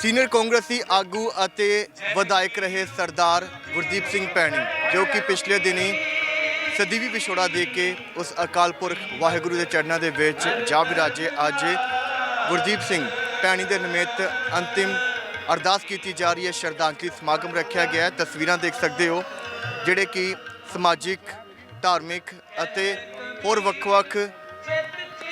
Senior ਕਾਂਗਰਸੀ ਆਗੂ ਅਤੇ ਵਿਧਾਇਕ ਰਹੇ ਸਰਦਾਰ ਗੁਰਦੀਪ ਸਿੰਘ ਪੈਣੀ, ਜੋ ਕਿ ਪਿਛਲੇ ਦਿਨੀ ਸਦੀਵੀ ਵਿਛੋੜਾ ਦੇ ਕੇ ਉਸ ਅਕਾਲ ਪੁਰਖ ਵਾਹਿਗੁਰੂ ਦੇ ਚਰਨਾਂ ਦੇ ਵਿੱਚ ਜਾ ਵਿਰਾਜੇ। ਅੱਜ ਗੁਰਦੀਪ ਸਿੰਘ ਪੈਣੀ ਦੇ ਨਿਮਿਤ ਅੰਤਿਮ ਅਰਦਾਸ ਕੀਤੀ ਜਾ ਰਹੀ ਹੈ। ਸ਼ਰਧਾਂਜਲੀ ਸਮਾਗਮ ਰੱਖਿਆ ਗਿਆ ਹੈ। ਤਸਵੀਰਾਂ ਦੇਖ ਸਕਦੇ ਹੋ, ਜਿਹੜੇ ਕਿ ਸਮਾਜਿਕ, ਧਾਰਮਿਕ ਅਤੇ ਹੋਰ ਵੱਖ-ਵੱਖ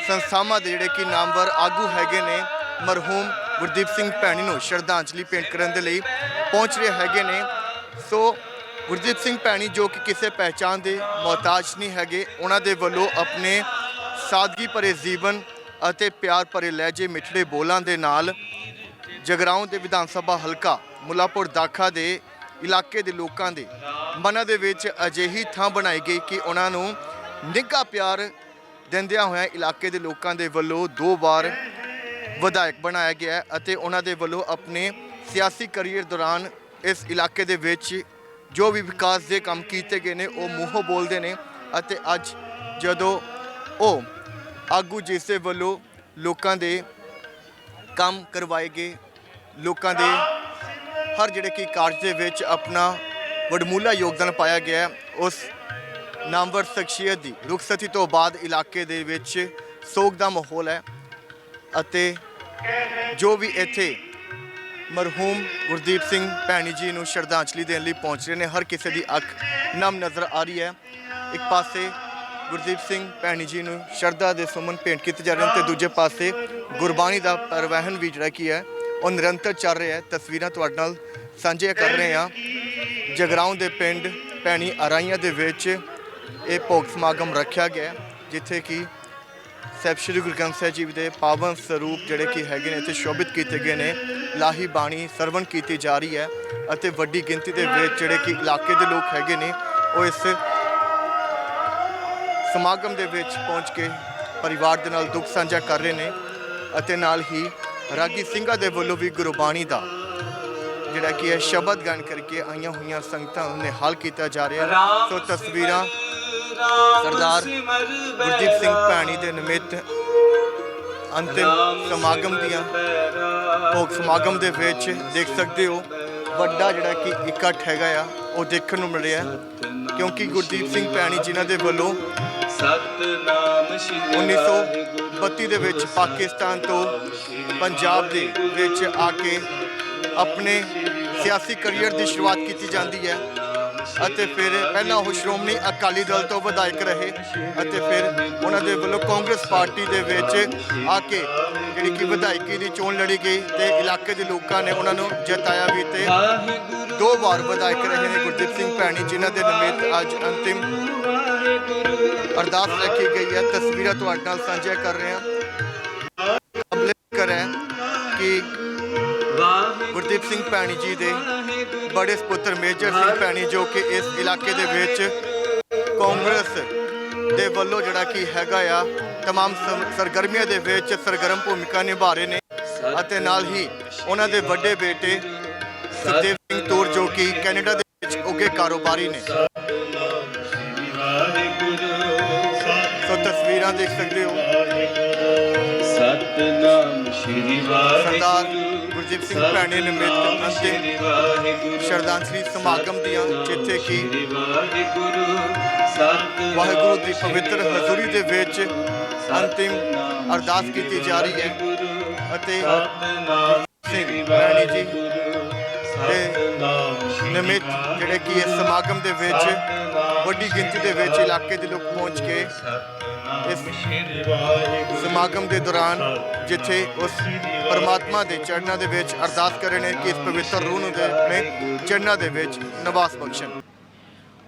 ਸੰਸਥਾਵਾਂ ਦੇ ਜਿਹੜੇ ਕਿ ਨਾਮਵਰ ਆਗੂ ਹੈਗੇ ਨੇ, ਮਰਹੂਮ ਗੁਰਦੀਪ ਸਿੰਘ ਭੈਣੀ ਨੂੰ ਸ਼ਰਧਾਂਜਲੀ ਭੇਂਟ ਕਰਨ ਦੇ ਲਈ ਪਹੁੰਚ ਰਹੇ ਹੈਗੇ ਨੇ। ਸੋ ਗੁਰਦੀਪ ਸਿੰਘ ਭੈਣੀ ਜੋ ਕਿ ਕਿਸੇ ਪਹਿਚਾਨ ਦੇ ਮੁਹਤਾਜ ਨਹੀਂ ਹੈਗੇ, ਉਹਨਾਂ ਦੇ ਵੱਲੋਂ ਆਪਣੇ ਸਾਦਗੀ ਭਰੇ ਜੀਵਨ ਅਤੇ ਪਿਆਰ ਭਰੇ ਲਹਿਜੇ ਮਿੱਠੜੇ ਬੋਲਾਂ ਦੇ ਨਾਲ ਜਗਰਾਉਂ ਦੇ ਵਿਧਾਨ ਸਭਾ ਹਲਕਾ ਮੁਲਾਪੁਰ ਦਾਖਾ ਦੇ ਇਲਾਕੇ ਦੇ ਲੋਕਾਂ ਦੇ ਮਨਾਂ ਦੇ ਵਿੱਚ ਅਜਿਹੀ ਥਾਂ ਬਣਾਈ ਗਈ ਕਿ ਉਹਨਾਂ ਨੂੰ ਨਿੱਘਾ ਪਿਆਰ ਦਿੰਦਿਆਂ ਹੋਇਆਂ ਇਲਾਕੇ ਦੇ ਲੋਕਾਂ ਦੇ ਵੱਲੋਂ ਦੋ ਵਾਰ ਵਿਧਾਇਕ ਬਣਾਇਆ ਗਿਆ ਹੈ ਅਤੇ ਉਹਨਾਂ ਦੇ ਵੱਲੋਂ ਆਪਣੇ ਸਿਆਸੀ ਕਰੀਅਰ ਦੌਰਾਨ ਇਸ ਇਲਾਕੇ ਦੇ ਵਿੱਚ ਜੋ ਵੀ ਵਿਕਾਸ ਦੇ ਕੰਮ ਕੀਤੇ ਗਏ ਨੇ, ਉਹ ਮੂੰਹੋਂ ਬੋਲਦੇ ਨੇ ਅਤੇ ਅੱਜ ਜਦੋਂ ਉਹ ਆਗੂ ਜਿਸ ਦੇ ਵੱਲੋਂ ਲੋਕਾਂ ਦੇ ਕੰਮ ਕਰਵਾਏ ਗਏ, ਲੋਕਾਂ ਦੇ ਹਰ ਜਿਹੜੇ ਕਿ ਕਾਰਜ ਦੇ ਵਿੱਚ ਆਪਣਾ ਵਡਮੂਲਾ ਯੋਗਦਾਨ ਪਾਇਆ ਗਿਆ ਉਸ ਨਾਮਵਰ ਸ਼ਖਸੀਅਤ ਦੀ ਰੁਖਸਤੀ ਤੋਂ ਬਾਅਦ ਇਲਾਕੇ ਦੇ ਵਿੱਚ ਸੋਗ ਦਾ ਮਾਹੌਲ ਹੈ ਅਤੇ ਜੋ ਵੀ ਇੱਥੇ ਮਰਹੂਮ ਗੁਰਦੀਪ ਸਿੰਘ ਭੈਣੀ ਜੀ ਨੂੰ ਸ਼ਰਧਾਂਜਲੀ ਦੇਣ ਲਈ ਪਹੁੰਚ ਰਹੇ ਨੇ, ਹਰ ਕਿਸੇ ਦੀ ਅੱਖ ਨਮ ਨਜ਼ਰ ਆ ਰਹੀ ਹੈ। ਇੱਕ ਪਾਸੇ ਗੁਰਦੀਪ ਸਿੰਘ ਭੈਣੀ ਜੀ ਨੂੰ ਸ਼ਰਧਾ ਦੇ ਸੁਮਨ ਭੇਂਟ ਕੀਤੇ ਜਾ ਰਹੇ ਨੇ ਤੇ ਦੂਜੇ ਪਾਸੇ ਗੁਰਬਾਣੀ ਦਾ ਪਰਿਵਹਿਨ ਵੀ ਜਿਹੜਾ ਕੀ ਹੈ, ਉਹ ਨਿਰੰਤਰ ਚੱਲ ਰਿਹਾ ਹੈ। ਤਸਵੀਰਾਂ ਤੁਹਾਡੇ ਨਾਲ ਸਾਂਝੀਆਂ ਕਰ ਰਹੇ ਹਾਂ। ਜਗਰਾਉਂ ਦੇ ਪਿੰਡ ਭੈਣੀ ਅਰਾਈਆਂ ਦੇ ਵਿੱਚ ਇਹ ਭੋਗ ਸਮਾਗਮ ਰੱਖਿਆ ਗਿਆ ਜਿੱਥੇ ਕਿ ਸਾਹਿਬ ਸ਼੍ਰੀ ਗੁਰੂ ਗ੍ਰੰਥ ਸਾਹਿਬ ਜੀ ਦੇ ਪਾਵਨ ਸਰੂਪ ਜਿਹੜੇ ਕਿ ਹੈਗੇ ਨੇ, ਇੱਥੇ ਸ਼ੋਭਿਤ ਕੀਤੇ ਗਏ ਨੇ, ਲਾਹੀ ਬਾਣੀ ਸਰਵਣ ਕੀਤੀ ਜਾ ਰਹੀ ਹੈ ਅਤੇ ਵੱਡੀ ਗਿਣਤੀ ਦੇ ਵਿੱਚ ਜਿਹੜੇ ਕਿ ਇਲਾਕੇ ਦੇ ਲੋਕ ਹੈਗੇ ਨੇ, ਉਹ ਇਸ ਸਮਾਗਮ ਦੇ ਵਿੱਚ ਪਹੁੰਚ ਕੇ ਪਰਿਵਾਰ ਦੇ ਨਾਲ ਦੁੱਖ ਸਾਂਝਾ ਕਰ ਰਹੇ ਨੇ ਅਤੇ ਨਾਲ ਹੀ ਰਾਗੀ ਸਿੰਘਾਂ ਦੇ ਵੱਲੋਂ ਵੀ ਗੁਰਬਾਣੀ ਦਾ ਜਿਹੜਾ ਕਿ ਹੈ ਸ਼ਬਦ ਗਾਣ ਕਰਕੇ ਆਈਆਂ ਹੋਈਆਂ ਸੰਗਤਾਂ ਨੇ ਹੱਲ ਕੀਤਾ ਜਾ ਰਿਹਾ ਸੋ ਤਸਵੀਰਾਂ ਸਰਦਾਰ ਗੁਰਦੀਪ ਸਿੰਘ ਭੈਣੀ ਦੇ ਨਿਮਿਤ ਅੰਤਿਮ ਸਮਾਗਮ ਦੀਆਂ ਭੋਗ ਸਮਾਗਮ ਦੇ ਵਿੱਚ ਦੇਖ ਸਕਦੇ ਹੋ ਵੱਡਾ ਜਿਹੜਾ ਕਿ ਇਕੱਠ ਹੈਗਾ ਆ ਉਹ ਦੇਖਣ ਨੂੰ ਮਿਲ ਰਿਹਾ ਹੈ ਕਿਉਂਕਿ ਗੁਰਦੀਪ ਸਿੰਘ ਭੈਣੀ ਜਿਨ੍ਹਾਂ ਦੇ ਵੱਲੋਂ ਸਤਨਾਮ ਸ਼੍ਰੀ 1932 ਦੇ ਵਿੱਚ ਪਾਕਿਸਤਾਨ ਤੋਂ ਪੰਜਾਬ ਦੇ ਵਿੱਚ ਆ ਕੇ ਆਪਣੇ ਸਿਆਸੀ ਕੈਰੀਅਰ ਦੀ ਸ਼ੁਰੂਆਤ ਕੀਤੀ ਜਾਂਦੀ ਹੈ। ਅਤੇ ਫਿਰ ਪਹਿਲਾਂ ਉਹ ਸ਼੍ਰੋਮਣੀ ਅਕਾਲੀ ਦਲ ਤੋਂ ਵਿਧਾਇਕ ਰਹੇ ਅਤੇ ਫਿਰ ਉਹਨਾਂ ਦੇ ਵੱਲੋਂ ਕਾਂਗਰਸ ਪਾਰਟੀ ਦੇ ਵਿੱਚ ਆ ਕੇ ਜਿਹੜੀ ਕਿ ਵਿਧਾਇਕੀ ਦੀ ਚੋਣ ਲੜੀ ਗਈ ਤੇ ਇਲਾਕੇ ਦੇ ਲੋਕਾਂ ਨੇ ਉਹਨਾਂ ਨੂੰ ਜਿਤਾਇਆ ਵੀ ਤੇ ਦੋ ਵਾਰ ਵਿਧਾਇਕ ਰਹੇ ਨੇ ਗੁਰਦੀਪ ਸਿੰਘ ਭੈਣੀ, ਜਿਨ੍ਹਾਂ ਦੇ ਨਿਮਿਤ ਅੱਜ ਅੰਤਿਮ ਅਰਦਾਸ ਰੱਖੀ ਗਈ ਹੈ। ਤਸਵੀਰਾਂ ਤੁਹਾਡੇ ਨਾਲ ਸਾਂਝਾ ਕਰ ਰਹੇ ਹਾਂ। ਅਬਲੇ ਕਰ ਹੈ ਕਿ ਗੁਰਦੀਪ ਸਿੰਘ ਭੈਣੀ ਜੀ ਦੇ ਬੜੇ ਸੁਪੁੱਤਰ ਮੇਜਰ ਸਿੰਘ ਭੈਣੀ ਜੋ ਕਿ ਇਸ ਇਲਾਕੇ ਦੇ ਵਿੱਚ ਕਾਂਗਰਸ ਦੇ ਵੱਲੋਂ ਜਿਹੜਾ ਕਿ ਹੈਗਾ ਆ तमाम ਸਰ- ਸਰਗਰਮੀਆਂ ਦੇ ਵਿੱਚ ਸਰਗਰਮ ਭੂਮਿਕਾ ਨਿਭਾ ਰਹੇ ਨੇ ਅਤੇ ਨਾਲ ਹੀ ਉਹਨਾਂ ਦੇ ਵੱਡੇ ਬੇਟੇ ਸੁਖਦੇਵ ਸਿੰਘ ਤੂਰ ਜੋ ਕਿ ਕੈਨੇਡਾ ਦੇ ਵਿੱਚ ਉੱਗੇ ਕਾਰੋਬਾਰੀ ਨੇ ਸੋ ਤਸਵੀਰਾਂ ਦੇਖ ਸਕਦੇ ਹੋ ਸਤਨਾਮ ਸ਼੍ਰੀ ਸਰਦਾਰ ਵਾਹਿਗੁਰੂ ਗੁਰਦੀਪ ਸਿੰਘ ਭੈਣੀ ਨਿਮਿਤ ਅੰਤਿਮ ਸ਼ਰਧਾਂਜਲੀ ਸਮਾਗਮ ਦੀਆਂ ਜਿੱਥੇ ਕਿ? ਵਾਹਿਗੁਰੂ। ਦੀ ਪਵਿੱਤਰ ਹਜ਼ੂਰੀ ਦੇ ਵਿੱਚ ਅੰਤਿਮ ਅਰਦਾਸ ਕੀਤੀ ਜਾ ਰਹੀ ਹੈ ਅਤੇ ਸਤਨਾਮ ਸਿੰਘ ਭੈਣੀ ਜੀ ਸਤਨਾਮ ਨਿਮਿਤ ਜਿਹੜੇ ਕਿ ਇਸ ਸਮਾਗਮ ਦੇ ਵਿੱਚ, ਵੱਡੀ ਗਿਣਤੀ ਦੇ ਵਿੱਚ ਇਲਾਕੇ ਦੇ ਲੋਕ ਪਹੁੰਚ ਕੇ ਇਸ ਸਮਾਗਮ ਦੇ ਦੌਰਾਨ ਜਿੱਥੇ ਉਸ ਪਰਮਾਤਮਾ ਦੇ ਚਰਨਾਂ ਦੇ ਵਿੱਚ ਅਰਦਾਸ ਕਰ ਰਹੇ ਨੇ ਕਿ ਇਸ ਪਵਿੱਤਰ ਰੂਹ ਨੂੰ ਦੇ ਆਪਣੇ ਚਰਨਾਂ ਦੇ ਵਿੱਚ ਨਿਵਾਸ ਬਖਸ਼ਣ।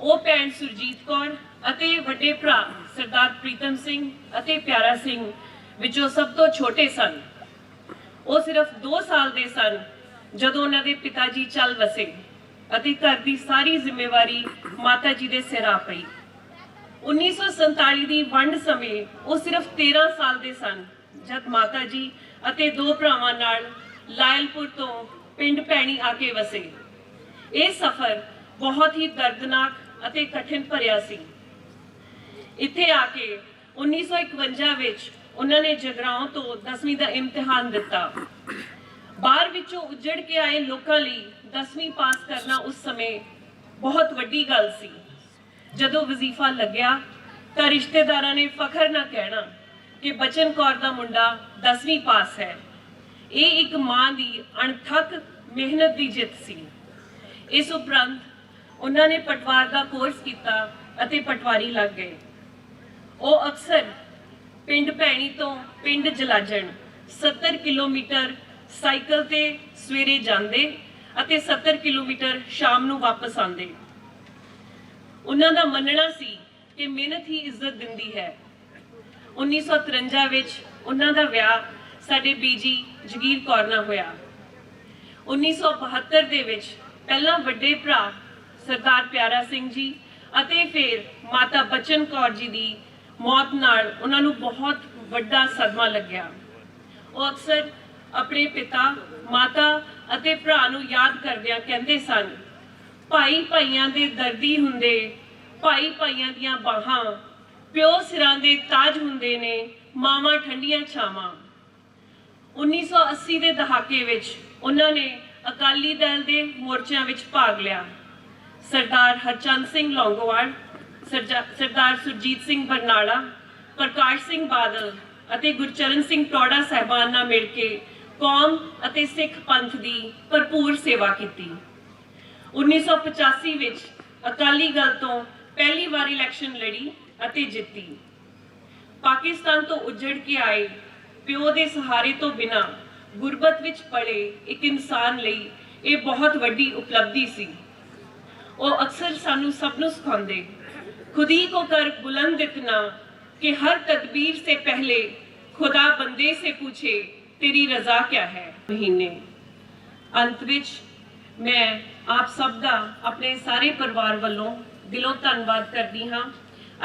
ਉਹ ਭੈਣ ਸੁਰਜੀਤ ਕੌਰ ਅਤੇ ਵੱਡੇ ਭਰਾ ਸਰਦਾਰ ਪ੍ਰੀਤਮ ਸਿੰਘ ਅਤੇ ਪਿਆਰਾ ਸਿੰਘ, ਵਿੱਚੋਂ ਸਭ ਤੋਂ ਛੋਟੇ ਸਨ। ਉਹ ਸਿਰਫ 2 ਸਾਲ ਦੇ ਸਨ ਜਦੋਂ ਉਹਨਾਂ ਦੇ ਪਿਤਾ ਜੀ ਚੱਲ ਵਸੇ। ਅਤੇ ਘਰ ਦੀ ਸਾਰੀ ਜ਼ਿੰਮੇਵਾਰੀ ਮਾਤਾ ਜੀ ਦੇ ਸਿਰ ਆ ਪਈ। 1947 ਦੀ ਵੰਡ ਸਮੇਂ ਉਹ ਸਿਰਫ 13 ਸਾਲ ਦੇ ਸਨ, ਜਦ ਮਾਤਾ ਜੀ ਅਤੇ ਦੋ ਭਰਾਵਾਂ ਨਾਲ ਲਾਇਲਪੁਰ ਤੋਂ ਪਿੰਡ ਭੈਣੀ ਆ ਕੇ ਵਸੇ। ਇਹ ਸਫ਼ਰ ਬਹੁਤ ਹੀ ਦਰਦਨਾਕ ਅਤੇ ਕਠਿਨ ਭਰਿਆ ਸੀ। ਇੱਥੇ ਆ ਕੇ 1951 ਵਿੱਚ ਉਹਨਾਂ ਨੇ ਜਗਰਾਉਂ ਤੋਂ 10ਵੀਂ ਦਾ ਇਮਤਿਹਾਨ ਦਿੱਤਾ। ਬਾਹਰ ਵਿੱਚੋਂ ਉੱਜੜ ਕੇ ਆਏ ਲੋਕਾਂ ਲਈ 10ਵੀਂ ਪਾਸ ਕਰਨਾ ਉਸ ਸਮੇਂ ਬਹੁਤ ਵੱਡੀ ਗੱਲ ਸੀ। ਜਦੋਂ ਵਜ਼ੀਫਾ ਲੱਗਿਆ ਤਾਂ ਰਿਸ਼ਤੇਦਾਰਾਂ ਨੇ ਫਖਰ ਨਾ ਕਹਿਣਾ ਕਿ ਬਚਨ ਕੌਰ ਦਾ ਮੁੰਡਾ 10ਵੀਂ ਪਾਸ ਹੈ। ਇਹ ਇੱਕ ਮਾਂ ਦੀ ਅਣਥੱਕ ਮਿਹਨਤ ਦੀ ਜਿੱਤ ਸੀ। ਇਸ ਉਪਰੰਤ ਉਹਨਾਂ ਨੇ ਪਟਵਾਰ ਦਾ ਕੋਰਸ ਕੀਤਾ ਅਤੇ ਪਟਵਾਰੀ ਲੱਗ ਗਏ। ਉਹ ਅਕਸਰ ਪਿੰਡ ਭੈਣੀ ਤੋਂ ਪਿੰਡ ਜਲਾਜਣ 70 ਕਿਲੋਮੀਟਰ ਸਾਈਕਲ ਤੇ ਸਵੇਰੇ ਜਾਂਦੇ ਅਤੇ 70 ਕਿਲੋਮੀਟਰ ਸ਼ਾਮ ਨੂੰ ਵਾਪਸ ਆਉਂਦੇ। ਉਹਨਾਂ ਦਾ ਮੰਨਣਾ ਸੀ ਕਿ ਮਿਹਨਤ ਹੀ ਇੱਜ਼ਤ ਦਿੰਦੀ ਹੈ। 1953 ਵਿੱਚ ਉਹਨਾਂ ਦਾ ਵਿਆਹ ਸਾਡੇ ਬੀਜੀ ਜਗੀਰ ਕੌਰ ਨਾਲ ਹੋਇਆ। 1972 ਦੇ ਵਿੱਚ ਪਹਿਲਾਂ ਵੱਡੇ ਭਰਾ ਸਰਦਾਰ ਪਿਆਰਾ ਸਿੰਘ ਜੀ ਅਤੇ ਫਿਰ ਮਾਤਾ ਬਚਨ ਕੌਰ ਜੀ ਦੀ ਮੌਤ ਨਾਲ ਉਹਨਾਂ ਨੂੰ ਬਹੁਤ ਵੱਡਾ ਸਦਮਾ ਲੱਗਿਆ। ਉਹ ਅਕਸਰ ਆਪਣੇ ਪਿਤਾ, ਮਾਤਾ ਅਤੇ ਭਰਾ ਨੂੰ ਯਾਦ ਕਰਦਿਆਂ ਕਹਿੰਦੇ ਸਨ, ਭਾਈ ਭਾਈਆਂ ਦੇ ਦਰਦੀ ਹੁੰਦੇ, ਭਾਈ ਭਾਈਆਂ ਦੀਆਂ ਬਾਹਾਂ, ਪਿਓ ਸਿਰਾਂ ਦੇ ਤਾਜ ਹੁੰਦੇ ਨੇ, ਮਾਵਾਂ ਠੰਡੀਆਂ ਛਾਵਾਂ। 1980 ਦੇ ਦਹਾਕੇ ਵਿੱਚ ਉਹਨਾਂ ਨੇ ਅਕਾਲੀ ਦਲ ਦੇ ਮੋਰਚਿਆਂ ਵਿੱਚ ਭਾਗ ਲਿਆ। ਸਰਦਾਰ ਹਰਚੰਦ ਸਿੰਘ ਲੌਂਗੋਵਾਲ ਸਰਦਾਰ ਸੁਰਜੀਤ ਸਿੰਘ ਬਰਨਾਲਾ, ਪ੍ਰਕਾਸ਼ ਸਿੰਘ ਬਾਦਲ ਅਤੇ ਗੁਰਚਰਨ ਸਿੰਘ ਟੋੜਾ ਸਾਹਿਬਾਨ ਨਾਲ ਮਿਲ ਕੇ ਕੌਮ ਅਤੇ ਸਿੱਖ ਪੰਥ ਦੀ ਭਰਪੂਰ ਸੇਵਾ ਕੀਤੀ। 1985 ਵਿੱਚ ਅਕਾਲੀ ਦਲ ਤੋਂ ਪਹਿਲੀ ਵਾਰ ਇਲੈਕਸ਼ਨ ਲੜੀ ਅਤੇ ਜਿੱਤੀ। ਪਾਕਿਸਤਾਨ ਤੋਂ ਉੱਜੜ ਕੇ ਆਏ ਪਿਓ ਦੇ ਸਹਾਰੇ ਤੋਂ ਬਿਨਾ ਗੁਰਬਤ ਵਿੱਚ ਪਲੇ ਇੱਕ ਇਨਸਾਨ ਲਈ ਇਹ ਬਹੁਤ ਵੱਡੀ ਉਪਲਬਧੀ ਸੀ। ਉਹ ਅਕਸਰ ਸਾਨੂੰ ਸਭ ਨੂੰ ਸਿਖਾਉਂਦੇ, ਖੁਦੀ ਕੋ ਕਰ ਬੁਲੰਦ ਇਤਨਾ ਕਿ ਹਰ ਤਦਬੀਰ ਸੇ ਪਹਿਲੇ ਖੁਦਾ ਬੰਦੇ ਸੇ ਪੁੱਛੇ ਤੇਰੀ ਰਜ਼ਾ ਕਿਆ ਹੈ? ਮਹੀਨੇ। ਅੰਤ ਵਿੱਚ ਮੈਂ ਆਪ ਸਭ ਦਾ ਆਪਣੇ ਸਾਰੇ ਪਰਿਵਾਰ ਵੱਲੋਂ ਦਿਲੋਂ ਧੰਨਵਾਦ ਕਰਦੀ ਹਾਂ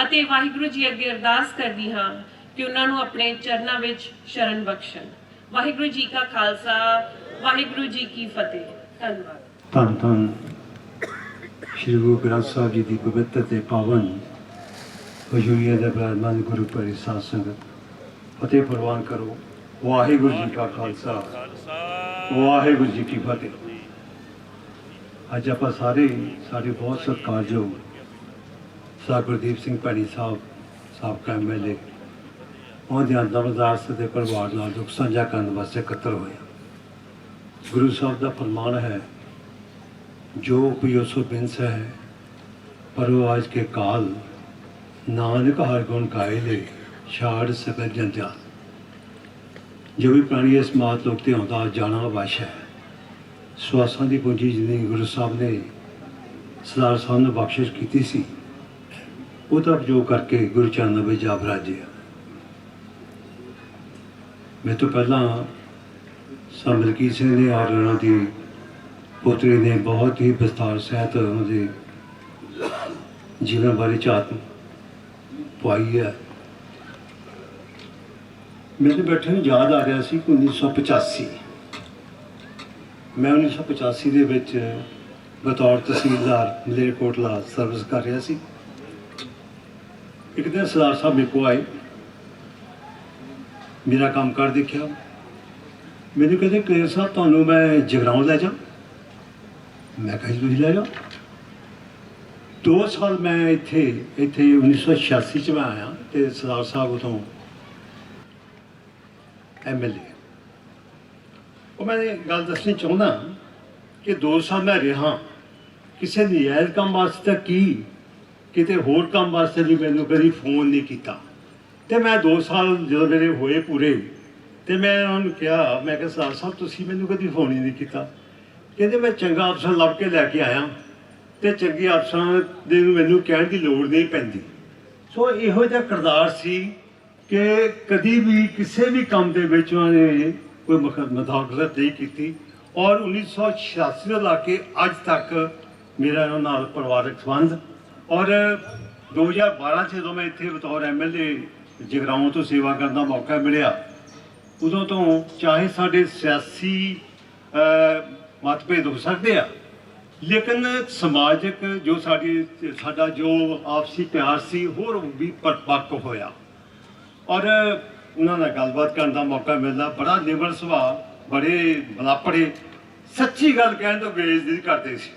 ਅਤੇ ਵਾਹਿਗੁਰੂ ਜੀ ਅੱਗੇ ਅਰਦਾਸ ਕਰਦੀ ਹਾਂ ਕਿ ਉਹਨਾਂ ਨੂੰ ਆਪਣੇ ਚਰਨਾਂ ਵਿੱਚ ਸ਼ਰਨ ਬਖਸ਼ਣ। ਵਾਹਿਗੁਰੂ ਜੀ ਕਾ ਖਾਲਸਾ, ਵਾਹਿਗੁਰੂ ਜੀ ਕੀ ਫਤਿਹ। ਧੰਨਵਾਦ। ਧੰਨ ਧੰਨ। ਸ਼੍ਰੀ ਗੁਰੂ ਗ੍ਰੰਥ ਸਾਹਿਬ ਜੀ ਦੀ ਪਵਿੱਤਰ ਤੇ ਪਾਵਨ ਹਜ਼ੂਰੀਆ ਦੇ ਬਰਮਨ ਗੁਰੂ ਪਰਿਸਾਦ ਸੰਗਤ, ਫਤਿਹ ਕਰੋ। ਵਾਹਿਗੁਰੂ ਜੀ ਕਾ ਖਾਲਸਾ। ਵਾਹਿਗੁਰੂ ਜੀ ਕੀ ਫਤਿਹ। ਅੱਜ ਆਪਾਂ ਸਾਰੇ ਸਾਡੇ ਬਹੁਤ ਸਤਿਕਾਰਯੋਗ ਸਾਗਰਦੀਪ ਸਿੰਘ ਭੈਣੀ ਸਾਹਿਬ, ਸਾਬਕਾ ਐਮਐਲਏ ਉਹਨਾਂ ਦੇ ਅੰਦਰਦਾਸ ਦੇ ਪਰਿਵਾਰ ਨਾਲ ਦੁੱਖ ਸਾਂਝਾ ਕਰਨ ਵਾਸਤੇ ਇਕੱਤਰ ਹੋਏ ਗੁਰੂ ਸਾਹਿਬ ਦਾ ਫਰਮਾਨ ਹੈ, ਜੋ ਕੋਈ ਉਸ ਬਿੰਸ ਹੈ ਪਰ ਉਹ ਅੱਜ ਕੇ ਕਾਲ, ਨਾਨਕ ਹਰ ਗੁਣ ਗਾਏ ਲੈ, ਛਾੜ ਸਕਰ ਜੰਜਾਲ ਜੋ ਵੀ ਪ੍ਰਾਣੀ ਇਸ ਮਾਤ ਲੋਕ ਤੇ ਆਉਂਦਾ, ਜਾਣਾ ਵਸ਼ ਹੈ। ਸਵਾਸਾਂ ਦੀ ਪੂੰਜੀ ਜਿੰਨੀ ਗੁਰੂ ਸਾਹਿਬ ਨੇ ਸਰਦਾਰ ਸਾਹਿਬ ਨੂੰ ਬਖਸ਼ਿਸ਼ ਕੀਤੀ ਸੀ ਉਹਦਾ ਉਪਯੋਗ ਕਰਕੇ ਗੁਰੂ ਚਰਨ ਵਿੱਚ ਜਾ ਬਰਾਜਿਆ ਮੈਂ ਤੋਂ ਪਹਿਲਾਂ ਸਮਲਕੀ ਸਿੰਘ ਨੇ ਔਰ ਉਹਨਾਂ ਦੀ ਪੁੱਤਰੀ ਨੇ ਬਹੁਤ ਹੀ ਵਿਸਥਾਰ ਸਹਿਤ ਉਹਨਾਂ ਦੇ ਜੀਵਨ ਬਾਰੇ ਝਾਤ ਪਾਈ ਹੈ। ਮੈਨੂੰ ਬੈਠੇ ਨੂੰ ਯਾਦ ਆ ਰਿਹਾ ਸੀ ਕਿ 1985 ਮੈਂ 1985 ਦੇ ਵਿੱਚ ਬਤੌਰ ਤਹਿਸੀਲਦਾਰ ਮਲੇਰਕੋਟਲਾ ਸਰਵਿਸ ਕਰ ਰਿਹਾ ਸੀ। ਇੱਕ ਦਿਨ ਸਰਦਾਰ ਸਾਹਿਬ ਮੇਰੇ ਕੋਲ ਆਏ। ਮੇਰਾ ਕੰਮ ਕਰ ਦੇਖਿਆ। ਮੈਨੂੰ ਕਹਿੰਦੇ, ਕਲੇਰ ਸਾਹਿਬ, ਤੁਹਾਨੂੰ ਮੈਂ ਜਗਰਾਉਂ ਲੈ ਜਾ। ਮੈਂ ਕਿਹਾ, ਜੀ, ਤੁਸੀਂ ਲੈ ਜਾ ਦੋ ਸਾਲ ਮੈਂ ਇੱਥੇ ਇੱਥੇ 1986 ਚ ਮੈਂ ਆਇਆ ਤੇ ਸਰਦਾਰ ਸਾਹਿਬ ਉਦੋਂ ਐਮਐਲਏ ਉਹ ਮੈਂ ਇਹ ਗੱਲ ਦੱਸਣੀ ਚਾਹੁੰਦਾ ਕਿ ਦੋ ਸਾਲ ਮੈਂ ਰਿਹਾ, ਕਿਸੇ ਨਜਾਇਜ਼ ਕੰਮ ਵਾਸਤੇ ਤਾਂ ਕੀ, ਕਿਤੇ ਹੋਰ ਕੰਮ ਵਾਸਤੇ ਵੀ ਮੈਨੂੰ ਕਦੀ ਫੋਨ ਨਹੀਂ ਕੀਤਾ। ਤੇ ਮੈਂ ਦੋ ਸਾਲ ਜਦੋਂ ਮੇਰੇ ਹੋਏ ਪੂਰੇ, ਤੇ ਮੈਂ ਉਹਨਾਂ ਨੂੰ ਕਿਹਾ, ਮੈਂ ਕਿਹਾ, ਸਰਦਾਰ ਸਾਹਿਬ, ਤੁਸੀਂ ਮੈਨੂੰ ਕਦੀ ਫੋਨ ਹੀ ਨਹੀਂ ਕੀਤਾ। ਕਹਿੰਦੇ, ਮੈਂ ਚੰਗਾ ਅਫਸਰ ਲੱਭ ਕੇ ਲੈ ਕੇ ਆਇਆ, ਤੇ ਚੰਗੇ ਅਫਸਰਾਂ ਦੇ ਮੈਨੂੰ ਕਹਿਣ ਦੀ ਲੋੜ ਨਹੀਂ ਪੈਂਦੀ। ਸੋ ਇਹੋ ਜਿਹਾ ਕਿਰਦਾਰ ਸੀ ਕਿ ਕਦੀ ਵੀ ਕਿਸੇ ਵੀ ਕੰਮ ਦੇ ਵਿੱਚ ਉਹਨਾਂ ਨੇ ਕੋਈ ਮੁਖ- ਨਹੀਂ ਕੀਤੀ ਔਰ 1986 ਤੋਂ ਲਾ ਕੇ ਅੱਜ ਤੱਕ ਮੇਰਾ ਉਹਨਾਂ ਨਾਲ ਪਰਿਵਾਰਕ ਸੰਬੰਧ ਔਰ 2012 ਚ ਜਦੋਂ ਮੈਂ ਇੱਥੇ ਬਤੌਰ ਐਮਐਲਏ ਜਗਰਾਉਂ ਤੋਂ ਸੇਵਾ ਕਰਨ ਦਾ ਮੌਕਾ ਮਿਲਿਆ, ਉਦੋਂ ਤੋਂ ਚਾਹੇ ਸਾਡੇ ਸਿਆਸੀ ਮਤਭੇਦ ਹੋ ਸਕਦੇ ਆ, ਲੇਕਿਨ ਸਮਾਜਿਕ ਜੋ ਸਾਡੀ, ਸਾਡਾ ਜੋ ਆਪਸੀ ਪਿਆਰ ਸੀ ਹੋਰ ਵੀ ਪਰਪੱਕ ਹੋਇਆ। ਔਰ ਉਹਨਾਂ ਨਾਲ ਗੱਲਬਾਤ ਕਰਨ ਦਾ ਮੌਕਾ ਮਿਲਦਾ, ਬੜਾ ਨਿਮਰ ਸੁਭਾਅ, ਬੜੇ ਮਲਾਪੜੇ ਸੱਚੀ ਗੱਲ ਕਹਿਣ ਤੋਂ ਬੇਇੱਜ਼ਤੀ ਕਰਦੇ ਸੀ।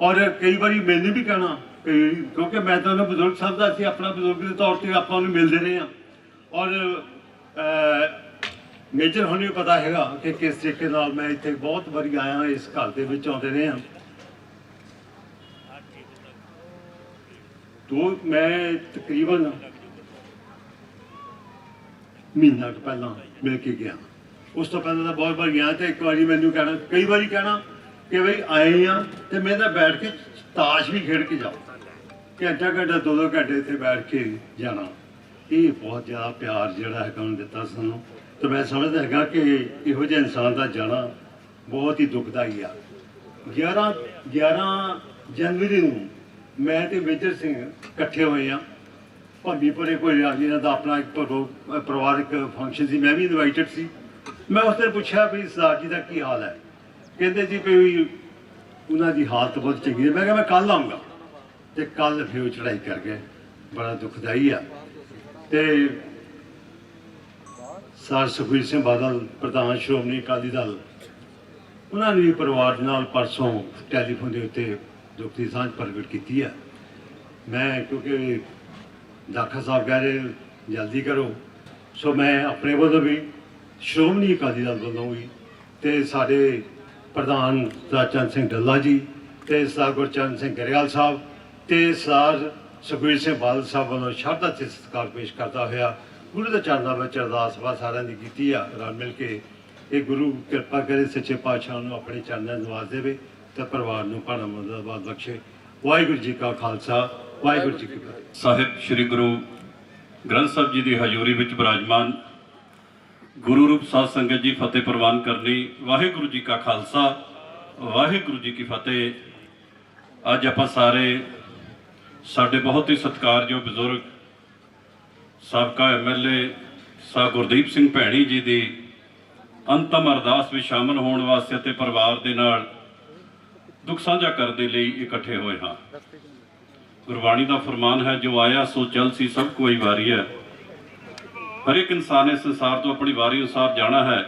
ਔਰ ਕਈ ਵਾਰੀ ਮੈਨੂੰ ਵੀ ਕਹਿਣਾ, ਕਈ ਕਿਉਂਕਿ ਮੈਂ ਤਾਂ ਉਹਨਾਂ ਬਜ਼ੁਰਗ ਸਾਹਿਬ ਦਾ ਸੀ ਆਪਣਾ ਬਜ਼ੁਰਗ ਦੇ ਤੌਰ ਤੇ ਆਪਾਂ ਨੂੰ ਮਿਲਦੇ ਰਹੇ ਹਾਂ। ਔਰ ਮੇਜਰ ਹੋਣੀ ਨੂੰ ਪਤਾ ਹੈਗਾ ਕਿ ਕਿਸ ਤਰੀਕੇ ਨਾਲ ਮੈਂ ਇੱਥੇ ਬਹੁਤ ਵਾਰੀ ਆਇਆ, ਇਸ ਘਰ ਦੇ ਵਿੱਚ ਆਉਂਦੇ ਰਹੇ ਹਾਂ। ਤੋਂ ਮੈਂ ਤਕਰੀਬਨ ਮਹੀਨਾ ਕੁ ਪਹਿਲਾਂ ਮਿਲ ਕੇ ਗਿਆ। ਉਸ ਤੋਂ ਪਹਿਲਾਂ ਤਾਂ ਬਹੁਤ ਵਾਰ ਗਿਆ ਤੇ ਇੱਕ ਵਾਰੀ ਮੈਨੂੰ ਕਹਿਣਾ, ਕਈ ਵਾਰੀ ਕਹਿਣਾ ਕਿ ਬਈ ਆਏ ਆ ਤੇ ਮੈਂ ਤਾਂ ਬੈਠ ਕੇ ਤਾਸ਼ ਵੀ ਖੇਡ ਕੇ ਜਾਓ ਘੰਟਾ ਘੰਟਾ, ਦੋ ਦੋ ਘੰਟੇ ਇੱਥੇ ਬੈਠ ਕੇ ਜਾਣਾ। ਇਹ ਬਹੁਤ ਜ਼ਿਆਦਾ ਪਿਆਰ ਜਿਹੜਾ ਹੈਗਾ ਉਹਨੇ ਦਿੱਤਾ ਸਾਨੂੰ। ਤੇ ਮੈਂ ਸਮਝਦਾ ਹੈਗਾ ਕਿ ਇਹੋ ਜਿਹੇ ਇਨਸਾਨ ਦਾ ਜਾਣਾ ਬਹੁਤ ਹੀ ਦੁਖਦਾਈ ਆ। 11 11 ਜਨਵਰੀ ਨੂੰ ਮੈਂ ਤੇ ਮੇਜਰ ਸਿੰਘ ਇਕੱਠੇ ਹੋਏ ਆ। ਭੰਬੀਪੁਰੇ ਕੋਈ ਆ ਜਿਹਨਾਂ ਦਾ ਆਪਣਾ ਇੱਕ ਪਰੋ- ਪਰਿਵਾਰਕ ਫੰਕਸ਼ਨ ਸੀ, ਮੈਂ ਵੀ ਇਨਵਾਈਟਡ ਸੀ। ਮੈਂ ਉਸ ਦਿਨ ਪੁੱਛਿਆ ਵੀ ਸਰਦਾਰ ਜੀ ਦਾ ਕੀ ਹਾਲ ਹੈ? ਕਹਿੰਦੇ ਜੀ ਵੀ ਉਹਨਾਂ ਦੀ ਹਾਲਤ ਬਹੁਤ ਚੰਗੀ ਹੈ। ਮੈਂ ਕਿਹਾ, ਮੈਂ ਕੱਲ ਆਉਂਗਾ ਤੇ ਕੱਲ ਫਿਰ ਉਹ ਚੜਾਈ ਕਰ ਗਏ ਬੜਾ ਦੁਖਦਾਈ ਆ। ਤੇ ਸਰ ਸੁਖਬੀਰ ਸਿੰਘ ਬਾਦਲ, ਪ੍ਰਧਾਨ ਸ਼੍ਰੋਮਣੀ ਅਕਾਲੀ ਦਲ, ਉਹਨਾਂ ਨੇ ਵੀ ਪਰਿਵਾਰ ਨਾਲ ਪਰਸੋਂ ਟੈਲੀਫੋਨ ਦੇ ਉੱਤੇ ਦੁੱਖ ਦੀ ਸਾਂਝ ਪ੍ਰਗਟ ਕੀਤੀ ਹੈ ਮੈਂ ਕਿਉਂਕਿ ਦਾਖਾ ਸਾਹਿਬ ਕਹਿ ਰਹੇ ਜਲਦੀ ਕਰੋ। ਸੋ ਮੈਂ ਆਪਣੇ ਵੱਲੋਂ ਵੀ ਸ਼੍ਰੋਮਣੀ ਅਕਾਲੀ ਦਲ ਵੱਲੋਂ ਵੀ ਤੇ ਸਾਡੇ ਪ੍ਰਧਾਨ ਸਰਦਾਰ ਚੰਦ ਸਿੰਘ ਡੱਲਾ ਜੀ ਤੇ ਸਰਦਾਰ ਗੁਰਚਰਨ ਸਿੰਘ ਗਰੇਵਾਲ ਸਾਹਿਬ ਤੇ ਸਰਦਾਰ ਸੁਖਬੀਰ ਸਿੰਘ ਬਾਦਲ ਸਾਹਿਬ ਵੱਲੋਂ ਸ਼ਰਧਾ ਤੇ ਸਤਿਕਾਰ ਪੇਸ਼ ਕਰਦਾ ਹੋਇਆ ਗੁਰੂ ਦੇ ਚਰਨਾਂ ਵਿੱਚ ਅਰਦਾਸ ਵਾ ਸਾਰਿਆਂ ਦੀ ਕੀਤੀ ਆ, ਰਲ ਮਿਲ ਕੇ ਇਹ ਗੁਰੂ ਕਿਰਪਾ ਕਰੇ, ਸੱਚੇ ਪਾਤਸ਼ਾਹ ਨੂੰ ਆਪਣੇ ਚਰਨਾਂ 'ਚ ਨਵਾਜ਼ ਦੇਵੇ ਤੇ ਪਰਿਵਾਰ ਨੂੰ ਭਾਣਾ ਮੁਰਦਾਬਾਦ ਬਖਸ਼ੇ। ਵਾਹਿਗੁਰੂ ਜੀ ਕਾ ਖਾਲਸਾ। ਵਾਹਿਗੁਰੂ ਜੀ ਕੀ ਫਤਿਹ। ਸਾਹਿਬ ਸ੍ਰੀ ਗੁਰੂ ਗ੍ਰੰਥ ਸਾਹਿਬ ਜੀ ਦੀ ਹਜ਼ੂਰੀ ਵਿੱਚ ਬਿਰਾਜਮਾਨ ਗੁਰੂ ਰੂਪ ਸਾਧ ਸੰਗਤ ਜੀ ਫਤਿਹ ਪ੍ਰਵਾਨ ਕਰਨੀ, ਵਾਹਿਗੁਰੂ ਜੀ ਕਾ ਖਾਲਸਾ, ਵਾਹਿਗੁਰੂ ਜੀ ਕੀ ਫਤਿਹ। ਅੱਜ ਆਪਾਂ ਸਾਰੇ ਸਾਡੇ ਬਹੁਤ ਹੀ ਸਤਿਕਾਰਯੋਗ ਬਜ਼ੁਰਗ ਸਾਬਕਾ ਐਮਐਲਏ ਸਾ ਗੁਰਦੀਪ ਸਿੰਘ ਭੈਣੀ ਜੀ ਦੀ ਅੰਤਮ ਅਰਦਾਸ ਵਿੱਚ ਸ਼ਾਮਲ ਹੋਣ ਵਾਸਤੇ ਅਤੇ ਪਰਿਵਾਰ ਦੇ ਨਾਲ ਦੁੱਖ ਸਾਂਝਾ ਕਰਨ ਦੇ ਲਈ ਇਕੱਠੇ ਹੋਏ ਹਾਂ। ਗੁਰਬਾਣੀ ਦਾ ਫਰਮਾਨ ਹੈ, ਜੋ ਆਇਆ ਸੋ ਚਲ ਸੀ, ਸਭ ਕੋਈ ਵਾਰੀ ਹੈ। ਹਰ ਇੱਕ ਇਨਸਾਨ ਇਸ ਸੰਸਾਰ ਤੋਂ ਆਪਣੀ ਵਾਰੀ ਅਨੁਸਾਰ ਜਾਣਾ ਹੈ,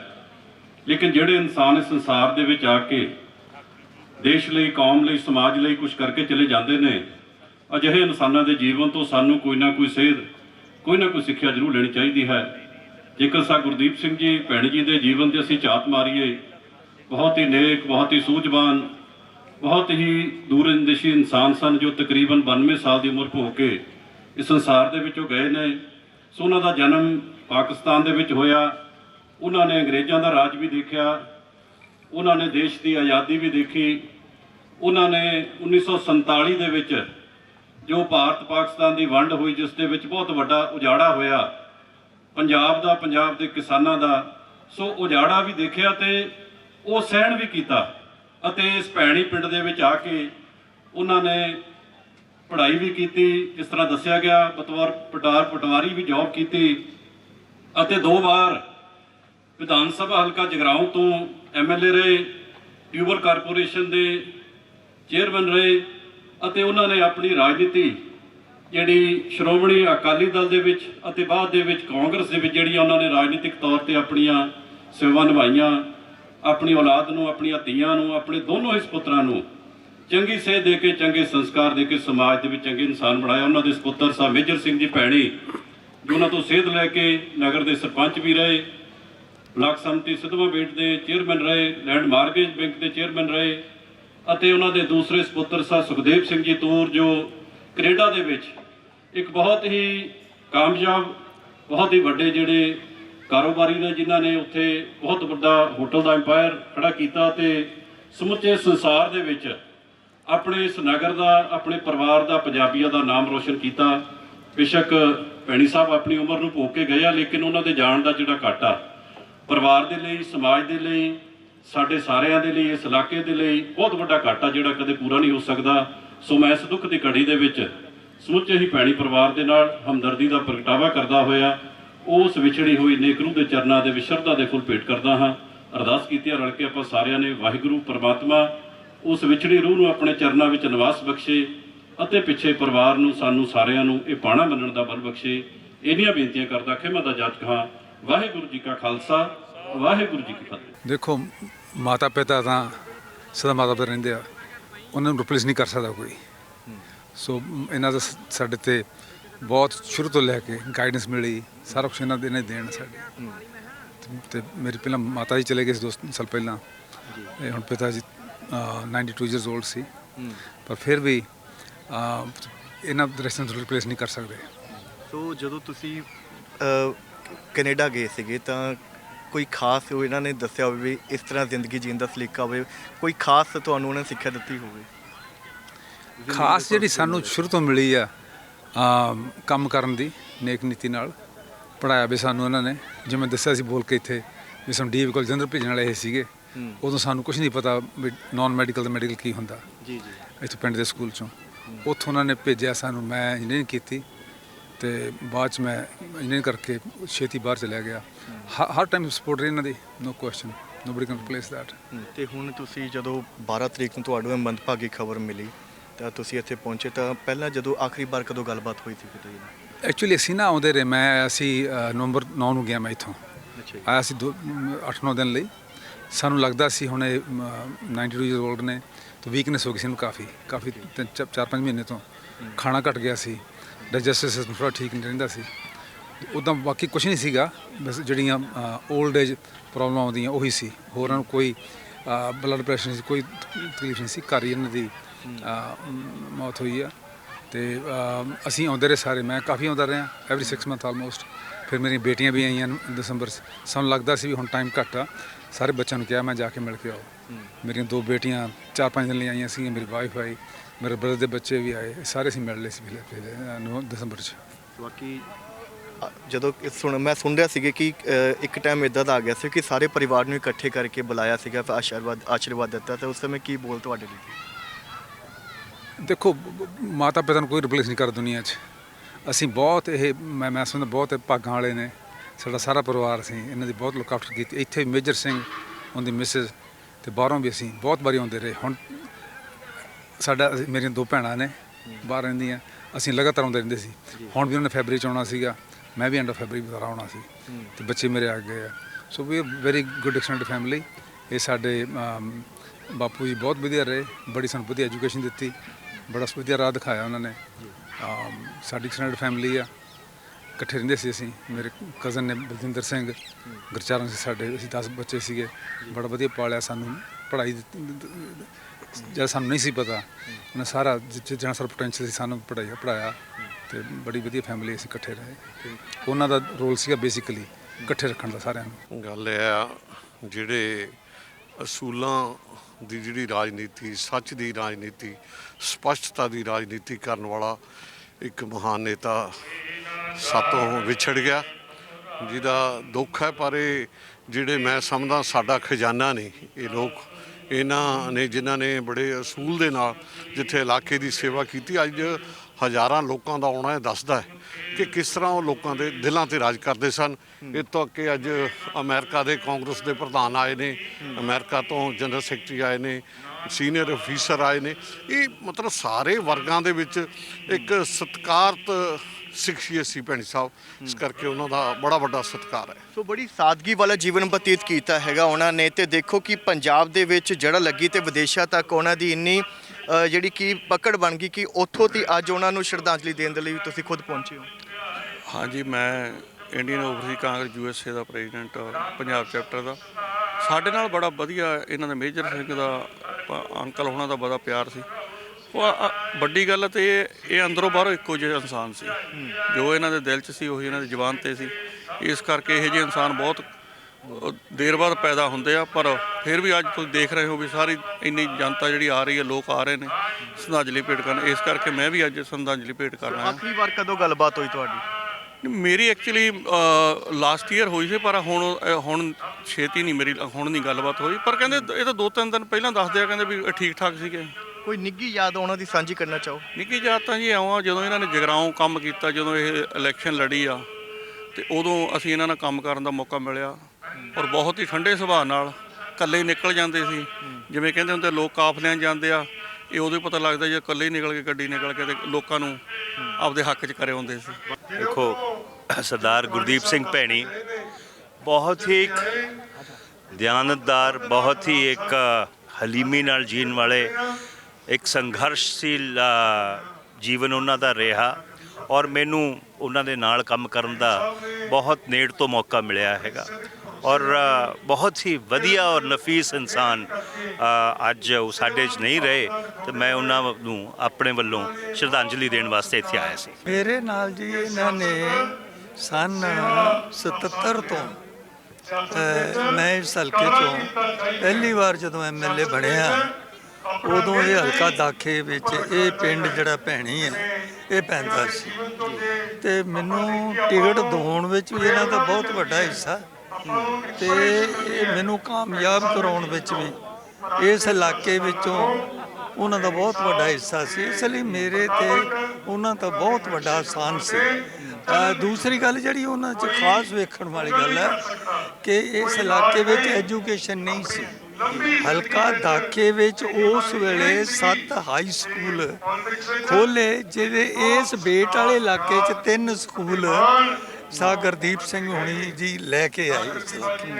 ਲੇਕਿਨ ਜਿਹੜੇ ਇਨਸਾਨ ਇਸ ਸੰਸਾਰ ਦੇ ਵਿੱਚ ਆ ਕੇ ਦੇਸ਼ ਲਈ, ਕੌਮ ਲਈ, ਸਮਾਜ ਲਈ ਕੁਝ ਕਰਕੇ ਚਲੇ ਜਾਂਦੇ ਨੇ, ਅਜਿਹੇ ਇਨਸਾਨਾਂ ਦੇ ਜੀਵਨ ਤੋਂ ਸਾਨੂੰ ਕੋਈ ਨਾ ਕੋਈ ਸੇਧ, ਕੋਈ ਨਾ ਕੋਈ ਸਿੱਖਿਆ ਜ਼ਰੂਰ ਲੈਣੀ ਚਾਹੀਦੀ ਹੈ। ਜੇਕਰ ਸਾ ਗੁਰਦੀਪ ਸਿੰਘ ਜੀ, ਭੈਣ ਜੀ ਦੇ ਜੀਵਨ ਤੇ ਅਸੀਂ ਝਾਤ ਮਾਰੀਏ, ਬਹੁਤ ਹੀ ਨੇਕ, ਬਹੁਤ ਹੀ ਸੂਝਵਾਨ ਬਹੁਤ ਹੀ ਦੂਰਅੰਦੇਸ਼ੀ ਇਨਸਾਨ ਸਨ ਜੋ ਤਕਰੀਬਨ 92 ਸਾਲ ਦੀ ਉਮਰ ਭੋਗ ਕੇ ਇਸ ਸੰਸਾਰ ਦੇ ਵਿੱਚੋਂ ਗਏ ਨੇ। ਸੋ ਉਹਨਾਂ ਦਾ ਜਨਮ ਪਾਕਿਸਤਾਨ ਦੇ ਵਿੱਚ ਹੋਇਆ। ਉਹਨਾਂ ਨੇ ਅੰਗਰੇਜ਼ਾਂ ਦਾ ਰਾਜ ਵੀ ਦੇਖਿਆ। ਉਹਨਾਂ ਨੇ ਦੇਸ਼ ਦੀ ਆਜ਼ਾਦੀ ਵੀ ਦੇਖੀ। ਉਹਨਾਂ ਨੇ 1947 ਦੇ ਵਿੱਚ ਜੋ ਭਾਰਤ ਪਾਕਿਸਤਾਨ ਦੀ ਵੰਡ ਹੋਈ, ਜਿਸ ਦੇ ਵਿੱਚ ਬਹੁਤ ਵੱਡਾ ਉਜਾੜਾ ਹੋਇਆ। ਪੰਜਾਬ ਦਾ, ਪੰਜਾਬ ਦੇ ਕਿਸਾਨਾਂ ਦਾ। ਸੋ ਉਜਾੜਾ ਵੀ ਦੇਖਿਆ ਤੇ ਉਹ ਸਹਿਣ ਵੀ ਕੀਤਾ। ਅਤੇ ਇਸ ਭੈਣੀ ਪਿੰਡ ਦੇ ਵਿੱਚ ਆ ਕੇ ਉਹਨਾਂ ਨੇ ਪੜ੍ਹਾਈ ਵੀ ਕੀਤੀ, ਇਸ ਤਰ੍ਹਾਂ ਦੱਸਿਆ ਗਿਆ, ਬਤੌਰ ਪਟਾਰ ਪਟਵਾਰੀ ਵੀ ਜੌਬ ਕੀਤੀ ਅਤੇ ਦੋ ਵਾਰ ਵਿਧਾਨ ਸਭਾ ਹਲਕਾ ਜਗਰਾਉਂ ਤੋਂ ਐਮਐਲਏ ਰਹੇ ਟਿਊਬਰ ਕਾਰਪੋਰੇਸ਼ਨ ਦੇ ਚੇਅਰਮੈਨ ਰਹੇ ਅਤੇ ਉਹਨਾਂ ਨੇ ਆਪਣੀ ਰਾਜਨੀਤੀ ਜਿਹੜੀ ਸ਼੍ਰੋਮਣੀ ਅਕਾਲੀ ਦਲ ਦੇ ਵਿੱਚ ਅਤੇ ਬਾਅਦ ਦੇ ਵਿੱਚ ਕਾਂਗਰਸ ਦੇ ਵਿੱਚ ਜਿਹੜੀਆਂ ਉਹਨਾਂ ਨੇ ਰਾਜਨੀਤਿਕ ਤੌਰ ਤੇ ਆਪਣੀਆਂ ਸੇਵਾ ਨਿਭਾਈਆਂ ਆਪਣੀ ਔਲਾਦ ਨੂੰ, ਆਪਣੀਆਂ ਧੀਆਂ ਨੂੰ, ਆਪਣੇ ਦੋਨੋਂ ਇਸ ਪੁੱਤਰਾਂ ਨੂੰ ਚੰਗੀ ਸੇਧ ਦੇ ਕੇ, ਚੰਗੇ ਸੰਸਕਾਰ ਦੇ ਕੇ ਸਮਾਜ ਦੇ ਵਿੱਚ ਚੰਗੇ ਇਨਸਾਨ ਬਣਾਇਆ। ਉਹਨਾਂ ਦੇ ਸੁਪੁੱਤਰ ਸਾਹਿਬ ਮੇਜਰ ਸਿੰਘ ਜੀ ਭੈਣੀ, ਜੋ ਉਹਨਾਂ ਤੋਂ ਸੇਧ ਲੈ ਕੇ ਨਗਰ ਦੇ ਸਰਪੰਚ ਵੀ ਰਹੇ ਬਲਾਕ ਸੰਮਤੀ ਸਿੱਧਵਾਂ ਬੇਟ ਦੇ ਚੇਅਰਮੈਨ ਰਹੇ, ਲੈਂਡ ਮਾਰਗੇਜ ਬੈਂਕ ਦੇ ਚੇਅਰਮੈਨ ਰਹੇ ਅਤੇ ਉਹਨਾਂ ਦੇ ਦੂਸਰੇ ਸੁਪੁੱਤਰ ਸਾਹਿਬ ਸੁਖਦੇਵ ਸਿੰਘ ਜੀ ਤੂਰ, ਜੋ ਕੈਨੇਡਾ ਦੇ ਵਿੱਚ ਇੱਕ ਬਹੁਤ ਹੀ ਕਾਮਯਾਬ, ਬਹੁਤ ਹੀ ਵੱਡੇ ਜਿਹੜੇ ਕਾਰੋਬਾਰੀ ਨੇ ਜਿਨ੍ਹਾਂ ਨੇ ਉੱਥੇ ਬਹੁਤ ਵੱਡਾ ਹੋਟਲ ਦਾ ਐਮਪਾਇਰ ਖੜਾ ਕੀਤਾ ਤੇ ਸਮੁੱਚੇ ਸੰਸਾਰ ਦੇ ਵਿੱਚ ਆਪਣੇ ਇਸ ਨਗਰ ਦਾ, ਆਪਣੇ ਪਰਿਵਾਰ ਦਾ, ਪੰਜਾਬੀਆਂ ਦਾ ਨਾਮ ਰੋਸ਼ਨ ਕੀਤਾ। ਬੇਸ਼ੱਕ ਭੈਣੀ ਸਾਹਿਬ ਆਪਣੀ ਉਮਰ ਨੂੰ ਭੋਗ ਕੇ ਗਏ ਆ, ਲੇਕਿਨ ਉਹਨਾਂ ਦੇ ਜਾਣ ਦਾ ਜਿਹੜਾ ਘਾਟਾ ਪਰਿਵਾਰ ਦੇ ਲਈ, ਸਮਾਜ ਦੇ ਲਈ, ਸਾਡੇ ਸਾਰਿਆਂ ਦੇ ਲਈ, ਇਸ ਇਲਾਕੇ ਦੇ ਲਈ ਬਹੁਤ ਵੱਡਾ ਘਾਟਾ ਜਿਹੜਾ ਕਦੇ ਪੂਰਾ ਨਹੀਂ ਹੋ ਸਕਦਾ। ਸੋ ਮੈਂ ਇਸ ਦੁੱਖ ਦੀ ਘੜੀ ਦੇ ਵਿੱਚ ਸਮੁੱਚੇ ਹੀ ਭੈਣੀ ਪਰਿਵਾਰ ਦੇ ਨਾਲ ਹਮਦਰਦੀ ਦਾ ਪ੍ਰਗਟਾਵਾ ਕਰਦਾ ਹੋਇਆ ਉਸ ਵਿਛੜੀ ਹੋਈ ਨੇਕਰੂ ਦੇ ਚਰਨਾਂ ਦੇ ਵਿੱਚ ਸ਼ਰਧਾ ਦੇ ਫੁੱਲ ਭੇਟ ਕਰਦਾ ਹਾਂ। ਅਰਦਾਸ ਕੀਤੀ ਹੈ ਰਲ ਕੇ ਆਪਾਂ ਸਾਰਿਆਂ ਨੇ ਵਾਹਿਗੁਰੂ ਪ੍ਰਮਾਤਮਾ ਉਸ ਵਿਛੜੀ ਰੂਹ ਨੂੰ ਆਪਣੇ ਚਰਨਾਂ ਵਿੱਚ ਨਿਵਾਸ ਬਖਸ਼ੇ ਅਤੇ ਪਿੱਛੇ ਪਰਿਵਾਰ ਨੂੰ ਸਾਨੂੰ ਸਾਰਿਆਂ ਨੂੰ ਇਹ ਪਾਣਾ ਮੰਨਣ ਦਾ ਬਲ ਬਖਸ਼ੇ। ਇਹਨੀਆਂ ਬੇਨਤੀਆਂ ਕਰਦਾ ਖਿਮਾ ਦਾ ਜਾਚਕ ਹਾਂ। ਵਾਹਿਗੁਰੂ ਜੀ ਕਾ ਖਾਲਸਾ ਵਾਹਿਗੁਰੂ ਜੀ ਕੀ ਫਤਿਹ। ਦੇਖੋ ਮਾਤਾ ਪਿਤਾ ਤਾਂ ਸਦਾ ਮਾਤਾ ਪਿਤਾ ਰਹਿੰਦੇ ਆ। ਉਹਨਾਂ ਨੂੰ ਰਿਪਲੇਸ ਨਹੀਂ ਕਰ ਸਕਦਾ ਕੋਈ। ਸੋ ਇਹਨਾਂ ਦਾ ਸਾਡੇ ਤੇ ਬਹੁਤ ਸ਼ੁਰੂ ਤੋਂ ਲੈ ਕੇ ਗਾਈਡੈਂਸ ਮਿਲੀ ਸਾਰਾ ਕੁਛ ਇਹਨਾਂ ਦੇ ਨੇ ਦੇਣ ਸਾਡੇ। ਤੇ- ਤੇ ਮੇਰੀ ਪਹਿਲਾਂ ਮਾਤਾ ਜੀ ਚਲੇ ਗਏ ਸੀ ਦੋ ਸਾਲ ਪਹਿਲਾਂ। ਇਹ ਹੁਣ ਪਿਤਾ ਜੀ ਅ, 92 ਇਅਰਸ 올ਡ ਸੀ। ਪਰ ਫਿਰ ਵੀ ਇਹਨਾਂ ਦਰਸ਼ਨ ਨੂੰ ਰਿਪਲੇਸ ਨਹੀਂ ਕਰ ਸਕਦੇ। ਸੋ ਜਦੋਂ ਤੁਸੀਂ ਕੈਨੇਡਾ ਗਏ ਸੀਗੇ ਤਾਂ ਕੋਈ ਖਾਸ ਉਹ ਇਹਨਾਂ ਨੇ ਦੱਸਿਆ ਹੋਵੇ ਵੀ ਇਸ ਤਰ੍ਹਾਂ ਜ਼ਿੰਦਗੀ ਜੀਣ ਦਾ ਸਲੀਕਾ ਹੋਵੇ ਕੋਈ ਖਾਸ ਤੁਹਾਨੂੰ ਉਹਨਾਂ ਨੇ ਸਿੱਖਿਆ ਦਿੱਤੀ ਹੋਵੇ? ਖਾਸ ਜਿਹੜੀ ਸਾਨੂੰ ਸ਼ੁਰੂ ਤੋਂ ਮਿਲੀ ਆ ਕੰਮ ਕਰਨ ਦੀ ਨੇਕ ਨੀਤੀ ਨਾਲ ਪੜਾਇਆ ਵੀ ਸਾਨੂੰ ਉਹਨਾਂ ਨੇ। ਜਿਵੇਂ ਦੱਸਿਆ ਸੀ ਬੋਲ ਕੇ ਇੱਥੇ ਵੀ ਸਾਨੂੰ ਡੀਵੀ ਕੋਲ ਜਨਰਲ ਭੇਜਣ ਵਾਲੇ ਇਹ ਸੀਗੇ। ਉਦੋਂ ਸਾਨੂੰ ਕੁਝ ਨਹੀਂ ਪਤਾ ਵੀ ਨਾਨ ਮੈਡੀਕਲ ਤੇ ਮੈਡੀਕਲ ਕੀ ਹੁੰਦਾ। ਜੀ ਜੀ। ਇੱਥੇ ਪਿੰਡ ਦੇ ਸਕੂਲ ਚੋਂ। ਉੱਥੋਂ ਉਹਨਾਂ ਨੇ ਭੇਜਿਆ ਸਾਨੂੰ ਮੈਂ ਇੰਜੀਨੀਅਰਿੰਗ ਕੀਤੀ ਤੇ ਬਾਅਦ ਚ ਮੈਂ ਇੰਜੀਨੀਅਰਿੰਗ ਕਰਕੇ ਛੇਤੀ ਬਾਹਰ ਚਲਿਆ ਗਿਆ। ਹਰ ਟਾਈਮ ਸਪੋਰਟ ਰਹੀ ਇਹਨਾਂ ਦੀ no question nobody can replace that ਤੇ ਹੁਣ ਤੁਸੀਂ ਜਦੋਂ 12 ਤਰੀਕ ਨੂੰ ਤੁਹਾਨੂੰ ਇਹ ਮੰਦਭਾਗੀ ਖਬਰ ਮਿਲੀ ਤਾਂ ਤੁਸੀਂ ਇੱਥੇ ਪਹੁੰਚੇ ਤਾਂ ਪਹਿਲਾਂ ਜਦੋਂ ਆਖਰੀ ਵਾਰ ਕਦੋਂ ਗੱਲਬਾਤ ਹੋਈ ਸੀ ਕਿਤੇ ਜੀ? ਐਕਚੁਅਲੀ ਅਸੀਂ ਨਾ ਆਉਂਦੇ ਰਹੇ ਮੈਂ ਅਸੀਂ ਅ, ਨਵੰਬਰ 9 ਨੂੰ ਗਿਆ ਮੈਂ ਇੱਥੋਂ। ਅੱਛਾ ਆਇਆ ਸੀ 8-9 ਦਿਨ ਲਈ। ਸਾਨੂੰ ਲੱਗਦਾ ਸੀ ਹੁਣ ਇਹ 92 ਇਅਰਸ 올ਡ ਨੇ ਤਾਂ ਵੀਕਨੈਸ ਹੋ ਗਈ ਸੀ ਇਹਨੂੰ ਕਾਫੀ। ਕਾਫੀ 4-5 ਮਹੀਨੇ ਤੋਂ। ਖਾਣਾ ਘਟ ਗਿਆ ਸੀ ਡਾਈਜੈਸਟਿਵ ਸਿਸਟਮ ਥੋੜਾ ਠੀਕ ਨਹੀਂ ਰਹਿੰਦਾ ਸੀ। ਉਦਾਂ ਬਾਕੀ ਕੁਝ ਨਹੀਂ ਸੀਗਾ ਬਸ ਜਿਹੜੀਆਂ 올ਡ ਏਜ ਪ੍ਰੋਬਲਮ ਆਉਂਦੀਆਂ ਉਹੀ ਸੀ। ਹੋਰਾਂ ਨੂੰ ਕੋਈ ਬਲੱਡ ਪ੍ਰੈਸ਼ਰ ਨਹੀਂ ਸੀ ਕੋਈ ਤਕਲੀਫ ਨਹੀਂ ਸੀ ਘਰ ਹੀ ਇਹਨਾਂ ਦੀ ਮ- ਮੌਤ ਹੋਈ ਆ। ਤੇ ਅਸੀਂ ਆਉਂਦੇ ਰਹੇ ਸਾਰੇ। ਮੈਂ ਕਾਫੀ ਆਉਂਦਾ ਰਿਹਾ। ਐਵਰੀ 6 ਮੰਥ ਆਲਮੋਸਟ ਫਿਰ ਮੇਰੀਆਂ ਬੇਟੀਆਂ ਵੀ ਆਈਆਂ ਦਸੰਬਰ 'ਚ। ਸਾਨੂੰ ਲੱਗਦਾ ਸੀ ਵੀ ਹੁਣ ਟਾਈਮ ਘੱਟ ਆ। ਸਾਰੇ ਬੱਚਿਆਂ ਨੂੰ ਕਿਹਾ ਮੈਂ ਜਾ ਕੇ ਮਿਲ ਕੇ ਆਓ। ਮੇਰੀਆਂ ਦੋ ਬੇਟੀਆਂ ਚਾਰ ਪੰਜ ਦਿਨ ਲਈ ਆਈਆਂ ਸੀ। ਮੇਰੀ ਵਾਈਫ ਆਈ। ਮੇਰੇ ਬ੍ਰਦਰ ਦੇ ਬੱਚੇ ਵੀ ਆਏ। ਸਾਰੇ ਅਸੀਂ ਮਿਲ ਲਏ ਸੀ ਨਵ- ਦਸੰਬਰ 'ਚ। ਬਾਕੀ ਜਦੋਂ ਸੁਣ ਮੈਂ ਸੁਣ ਰਿਹਾ ਸੀਗਾ ਕਿ ਇੱਕ ਟਾਈਮ ਇਦਾਂ ਦਾ ਆ ਗਿਆ ਸੀ ਕਿ ਸਾਰੇ ਪਰਿਵਾਰ ਨੂੰ ਇਕੱਠੇ ਕਰਕੇ ਬੁਲਾਇਆ ਸੀਗਾ ਆਸ਼ੀਰਵਾਦ ਆਸ਼ੀਰਵਾਦ ਦਿੱਤਾ। ਤਾਂ ਉਸ ਸਮੇਂ ਕੀ ਬੋਲ ਤੁਹਾਡੇ ਲਈ? ਦੇਖੋ ਮਾਤਾ ਪਿਤਾ ਨੂੰ ਕੋਈ ਰਿਪਲੇਸ ਨਹੀਂ ਕਰ ਦੁਨੀਆ 'ਚ। ਅਸੀਂ ਬਹੁਤ ਇਹ ਮੈਂ ਮੈਂ ਸਮਝਦਾ ਬਹੁਤ ਭਾਗਾਂ ਵਾਲੇ ਨੇ। ਸਾਡਾ ਸਾਰਾ ਪਰਿਵਾਰ ਸੀ ਇਹਨਾਂ ਦੀ ਬਹੁਤ ਲੁੱਕ ਆਫਟਰ ਕੀਤੀ। ਇੱਥੇ ਮੇਜਰ ਸਿੰਘ ਉਹਦੀ ਮਿਸਿਸ ਤੇ ਬਾਹਰੋਂ ਵੀ ਅਸੀਂ ਬਹੁਤ ਵਾਰੀ ਆਉਂਦੇ ਰਹੇ। ਹੁਣ ਸਾਡਾ ਮੇਰੀਆਂ ਦੋ ਭੈਣਾਂ ਨੇ ਬਾਹਰ ਰਹਿੰਦੀਆਂ। ਅਸੀਂ ਲਗਾਤਾਰ ਆਉਂਦੇ ਰਹਿੰਦੇ ਸੀ। ਹੁਣ ਵੀ ਉਹਨੇ ਫੈਬਰੀ ਚ ਆਉਣਾ ਸੀਗਾ। ਮੈਂ ਵੀ ਐਂਡ ਆਫ ਫੈਬਰੀ ਬਾਹਰ ਆਉਣਾ ਸੀ। ਤੇ ਬੱਚੇ ਮੇਰੇ ਆ ਗਏ ਆ। So we very good extend family ਇਹ ਸਾਡੇ ਬਾਪੂ ਜੀ ਬਹੁਤ ਵਧੀਆ ਰਹੇ। ਬੜੀ ਸਾਨੂੰ ਵਧੀਆ ਐਜੂਕੇਸ਼ਨ ਦਿੱਤੀ। ਬੜਾ ਵਧੀਆ ਰਾਹ ਦਿਖਾਇਆ ਉਹਨਾਂ ਨੇ। ਸਾਡੀ ਐਕਸਟੈਂਡ ਫੈਮਿਲੀ ਆ। ਇਕੱਠੇ ਰਹਿੰਦੇ ਸੀ ਅਸੀਂ ਮੇਰੇ ਕਜ਼ਨ ਨੇ ਬਲਜਿੰਦਰ ਸਿੰਘ ਗੁਰਚਰਨ ਸੀ ਸਾਡੇ ਅਸੀਂ 10 ਬੱਚੇ ਸੀਗੇ। ਬੜਾ ਵਧੀਆ ਪਾਲਿਆ ਸਾਨੂੰ ਪੜ੍ਹਾਈ ਦਿੱਤੀ- ਜਦ ਸਾਨੂੰ ਨਹੀਂ ਸੀ ਪਤਾ ਉਹਨੇ ਸਾਰਾ ਜਿ- ਜਿਹੜਾ ਸਾਰਾ ਪੋਟੈਂਸ਼ੀਅਲ ਸੀ ਸਾਨੂੰ ਪੜਾਇਆ ਪੜਾਇਆ ਤੇ ਬੜੀ ਵਧੀਆ ਫੈਮਿਲੀ ਅਸੀਂ ਇਕੱਠੇ ਰਹੇ। ਉਹਨਾਂ ਦਾ ਰੋਲ ਸੀਗਾ ਬੇਸਿਕਲੀ ਇਕੱਠੇ ਰੱਖਣ ਦਾ ਸਾਰਿਆਂ ਨੂੰ। ਗੱਲ ਇਹ ਆ ਜਿਹੜੇ ਅਸੂਲਾਂ ਦੀ ਜਿਹੜੀ ਰਾਜਨੀਤੀ ਸੱਚ ਦੀ ਰਾਜਨੀਤੀ ਸਪਸ਼ਟਤਾ ਦੀ ਰਾਜਨੀਤੀ ਕਰਨ ਵਾਲਾ ਇੱਕ ਮਹਾਨ ਨੇਤਾ ਸਾਤੋਂ ਵਿਛੜ ਗਿਆ। ਜਿਹਦਾ ਦੁੱਖ ਹੈ, ਪਰ ਇਹ ਜਿਹੜੇ ਮੈਂ ਸਮਝਦਾ, ਸਾਡਾ ਖਜ਼ਾਨਾ ਨੇ ਇਹ ਲੋਕ। ਇਹਨਾਂ ਨੇ, ਜਿਨ੍ਹਾਂ ਨੇ ਬੜੇ ਅਸੂਲ ਦੇ ਨਾਲ ਜਿੱਥੇ ਇਲਾਕੇ ਦੀ ਸੇਵਾ ਕੀਤੀ, ਅੱਜ ਹਜ਼ਾਰਾਂ ਲੋਕਾਂ ਦਾ ਆਉਣਾ ਇਹ ਦੱਸਦਾ ਹੈ ਕਿ ਕਿਸ ਤਰ੍ਹਾਂ ਉਹ ਲੋਕਾਂ ਦੇ ਦਿਲਾਂ ਤੇ ਰਾਜ ਕਰਦੇ ਸਨ। ਇਹ ਤੋਂ ਕਿ ਅੱਜ ਅਮਰੀਕਾ ਦੇ ਕਾਂਗਰਸ ਦੇ ਪ੍ਰਧਾਨ ਆਏ ਨੇ, ਅਮਰੀਕਾ ਤੋਂ ਜਨਰਲ ਸੈਕਟਰੀ ਆਏ ਨੇ ਸੀਨੀਅਰ ਅਫੀਸਰ ਆਏ ਨੇ। ਇਹ ਮਤਲਬ ਸਾਰੇ ਵਰਗਾਂ ਦੇ ਵਿੱਚ ਇੱਕ ਸਤਿਕਾਰਤ ਸਿੱਖੀ ਸੀ ਭੈਣੀ ਸਾਹਿਬ। ਇਸ ਕਰਕੇ ਉਹਨਾਂ ਦਾ ਬੜਾ ਵੱਡਾ ਸਤਿਕਾਰ ਹੈ। ਸੋ ਬੜੀ ਸਾਦਗੀ ਵਾਲਾ ਜੀਵਨ ਬਤੀਤ ਕੀਤਾ ਹੈਗਾ ਉਹਨਾਂ ਨੇ ਤੇ ਦੇਖੋ ਕਿ ਪੰਜਾਬ ਦੇ ਵਿੱਚ ਜੜਾ ਲੱਗੀ ਤੇ ਵਿਦੇਸ਼ਾਂ ਤੱਕ ਉਹਨਾਂ ਦੀ ਇੰਨੀ ਜਿਹੜੀ ਕਿ ਪਕੜ ਬਣ ਗਈ ਕਿ ਉੱਥੋਂ ਦੀ ਅੱਜ ਉਹਨਾਂ ਨੂੰ ਸ਼ਰਧਾਂਜਲੀ ਦੇਣ ਦੇ ਲਈ ਤੁਸੀਂ ਖੁਦ ਪਹੁੰਚੇ ਹੋ। ਹਾਂਜੀ ਮੈਂ ਇੰਡੀਅਨ ਓਵਰਸੀਜ਼ ਕਾਂਗਰਸ ਯੂਐਸਏ ਦਾ ਪ੍ਰੈਜ਼ੀਡੈਂਟ ਪੰਜਾਬ ਚੈਪਟਰ ਦਾ। ਸਾਡੇ ਨਾਲ ਬੜਾ ਵਧੀਆ ਇਹਨਾਂ ਦੇ ਮੇਜਰ ਸਿੰਘ ਦਾ ਅੰਕਲ ਹੋਣਾ ਦਾ ਬੜਾ ਪਿਆਰ ਸੀ। ਉਹ ਵੱਡੀ ਗੱਲ ਤੇ ਇਹ ਇਹ ਅੰਦਰੋਂ ਬਾਹਰੋਂ ਇੱਕੋ ਜਿਹਾ ਇਨਸਾਨ ਸੀ। ਜੋ ਇਹਨਾਂ ਦੇ ਦਿਲ 'ਚ ਸੀ, ਉਹੀ ਇਹਨਾਂ ਦੀ ਜ਼ੁਬਾਨ ਤੇ ਸੀ। ਇਸ ਕਰਕੇ ਇਹੋ ਜਿਹੇ ਇਨਸਾਨ ਬਹੁਤ ਦੇਰ ਬਾਅਦ ਪੈਦਾ ਹੁੰਦੇ ਆ, ਪਰ ਫਿਰ ਵੀ ਅੱਜ ਤੁਸੀਂ ਦੇਖ ਰਹੇ ਹੋ ਵੀ ਸਾਰੀ ਇੰਨੀ ਜਨਤਾ ਜਿਹੜੀ ਆ ਰਹੀ ਹੈ, ਲੋਕ ਆ ਰਹੇ ਨੇ, ਸ਼ਰਧਾਂਜਲੀ ਭੇਟ ਕਰਨ। ਇਸ ਕਰਕੇ ਮੈਂ ਵੀ ਅੱਜ ਸ਼ਰਧਾਂਜਲੀ ਭੇਟ ਕਰਨਾ ਹੈ। ਆਖਰੀ ਵਾਰ ਕਦੋਂ ਗੱਲਬਾਤ ਹੋਈ ਤੁਹਾਡੀ? ਮੇਰੀ ਐਕਚੁਅਲੀ ਲਾਸਟ ਈਅਰ ਹੋਈ ਸੀ ਪਰ ਹੁਣ ਹੁਣ ਛੇਤੀ ਨਹੀਂ ਮੇਰੀ ਹੁਣ ਨਹੀਂ ਗੱਲਬਾਤ ਹੋਈ। ਪਰ ਕਹਿੰਦੇ ਇਹ ਤਾਂ ਦੋ ਤਿੰਨ ਦਿਨ ਪਹਿਲਾਂ ਦੱਸਦੇ ਆ ਕਹਿੰਦੇ ਵੀ ਠੀਕ ਠਾਕ ਸੀਗੇ। ਕੋਈ ਨਿੱਗੀ ਯਾਦ ਉਹਨਾਂ ਦੀ ਸਾਂਝੀ ਕਰਨਾ ਚਾਹੋ? ਨਿੱਕੀ ਜਾਤ ਤਾਂ ਜੀ ਆਵਾਂ ਜਦੋਂ ਇਹਨਾਂ ਨੇ ਜਗਰਾਉਂ ਕੰਮ ਕੀਤਾ ਜਦੋਂ ਇਹ ਇਲੈਕਸ਼ਨ ਲੜੀ ਆ ਤੇ ਉਦੋਂ ਅਸੀਂ ਇਹਨਾਂ ਨਾਲ ਕੰਮ ਕਰਨ ਦਾ ਮੌਕਾ ਮਿਲਿਆ। ਔਰ ਬਹੁਤ ਹੀ ਠੰਡੇ ਸੁਭਾਅ ਨਾਲ ਇਕੱਲੇ ਨਿਕਲ ਜਾਂਦੇ ਸੀ। ਜਿਵੇਂ ਕਹਿੰਦੇ ਹੁੰਦੇ ਲੋਕ ਕਾਫਲਿਆਂ ਜਾਂਦੇ ਆ ਇਹ ਉਦੋਂ ਹੀ ਪਤਾ ਲੱਗਦਾ ਜੇ ਇਕੱਲੇ ਹੀ ਨਿਕਲ ਕੇ ਗੱਡੀ ਨਿਕਲ ਕੇ ਤੇ ਲੋਕਾਂ ਨੂੰ ਆਪਦੇ ਹੱਕ 'ਚ ਕਰੇ ਹੁੰਦੇ ਸੀ। ਦੇਖੋ, ਸਰਦਾਰ ਗੁਰਦੀਪ ਸਿੰਘ ਭੈਣੀ ਬਹੁਤ ਹੀ ਇੱਕ ਦਿਆਨਤਦਾਰ, ਬਹੁਤ ਹੀ ਇੱਕ ਹਲੀਮੀ ਨਾਲ ਜੀਣ ਵਾਲੇ ਇੱਕ ਸੰਘਰਸ਼ਸ਼ੀਲ ਜੀਵਨ ਉਹਨਾਂ ਦਾ ਰਿਹਾ ਔਰ ਮੈਨੂੰ ਉਹਨਾਂ ਦੇ ਨਾਲ ਕੰਮ ਕਰਨ ਦਾ ਬਹੁਤ ਨੇੜ ਤੋਂ ਮੌਕਾ ਮਿਲਿਆ ਹੈਗਾ। ਔਰ ਬਹੁਤ ਹੀ ਵਧੀਆ ਔਰ ਨਫੀਸ ਇਨਸਾਨ ਅੱਜ ਉਹ ਸਾਡੇ 'ਚ ਨਹੀਂ ਰਹੇ ਤੇ ਮੈਂ ਉਹਨਾਂ ਨੂੰ, ਆਪਣੇ ਵੱਲੋਂ ਸ਼ਰਧਾਂਜਲੀ ਦੇਣ ਵਾਸਤੇ ਇੱਥੇ ਆਇਆ ਸੀ। ਮੇਰੇ ਨਾਲ ਜੀ ਇਹਨਾਂ ਨੇ ਸਨ 77 ਤੋਂ ਮੈਂ ਇਸ ਹਲਕੇ ਚੋਂ ਪਹਿਲੀ ਵਾਰ ਜਦੋਂ ਐਮਐਲਏ ਬਣਿਆ, ਉਦੋਂ ਇਹ ਹਲਕਾ ਦਾਖੇ ਵਿੱਚ ਇਹ ਪਿੰਡ ਜਿਹੜਾ ਭੈਣੀ ਹੈ, ਇਹ ਪੈਂਦਾ ਸੀ। ਤੇ ਮੈਨੂੰ ਟਿਕਟ ਦਿਵਾਉਣ ਵਿੱਚ ਵੀ ਇਹਨਾਂ ਦਾ ਬਹੁਤ ਵੱਡਾ ਹਿੱਸਾ ਤੇ ਇਹ ਮੈਨੂੰ ਕਾਮਯਾਬ ਕਰਾਉਣ ਵਿੱਚ ਵੀ ਇਸ ਇਲਾਕੇ ਵਿੱਚੋਂ ਉਹਨਾਂ ਦਾ ਬਹੁਤ ਵੱਡਾ ਹਿੱਸਾ ਸੀ। ਇਸ ਲਈ ਮੇਰੇ ਤੇ ਉਹਨਾਂ ਦਾ ਬਹੁਤ ਵੱਡਾ ਆਸਾਨ ਸੀ। ਦੂਸਰੀ ਗੱਲ ਜਿਹੜੀ ਉਹਨਾਂ 'ਚ ਖਾਸ ਵੇਖਣ ਵਾਲੀ ਗੱਲ ਹੈ ਕਿ ਇਸ ਇਲਾਕੇ ਵਿੱਚ ਐਜੂਕੇਸ਼ਨ ਨਹੀਂ ਸੀ। ਹਲਕਾ ਦਾਖੇ ਵਿੱਚ ਉਸ ਵੇਲੇ 7 ਹਾਈ ਸਕੂਲ ਖੋਲੇ ਜਿਹਦੇ ਇਸ ਬੇਟ ਵਾਲੇ ਇਲਾਕੇ 'ਚ ਤਿੰਨ ਸਕੂਲ ਸਾ ਗੁਰਦੀਪ ਸਿੰਘ ਹੁਣੀ ਜੀ ਲੈ ਕੇ ਆਏ ਇਸ ਇਲਾਕੇ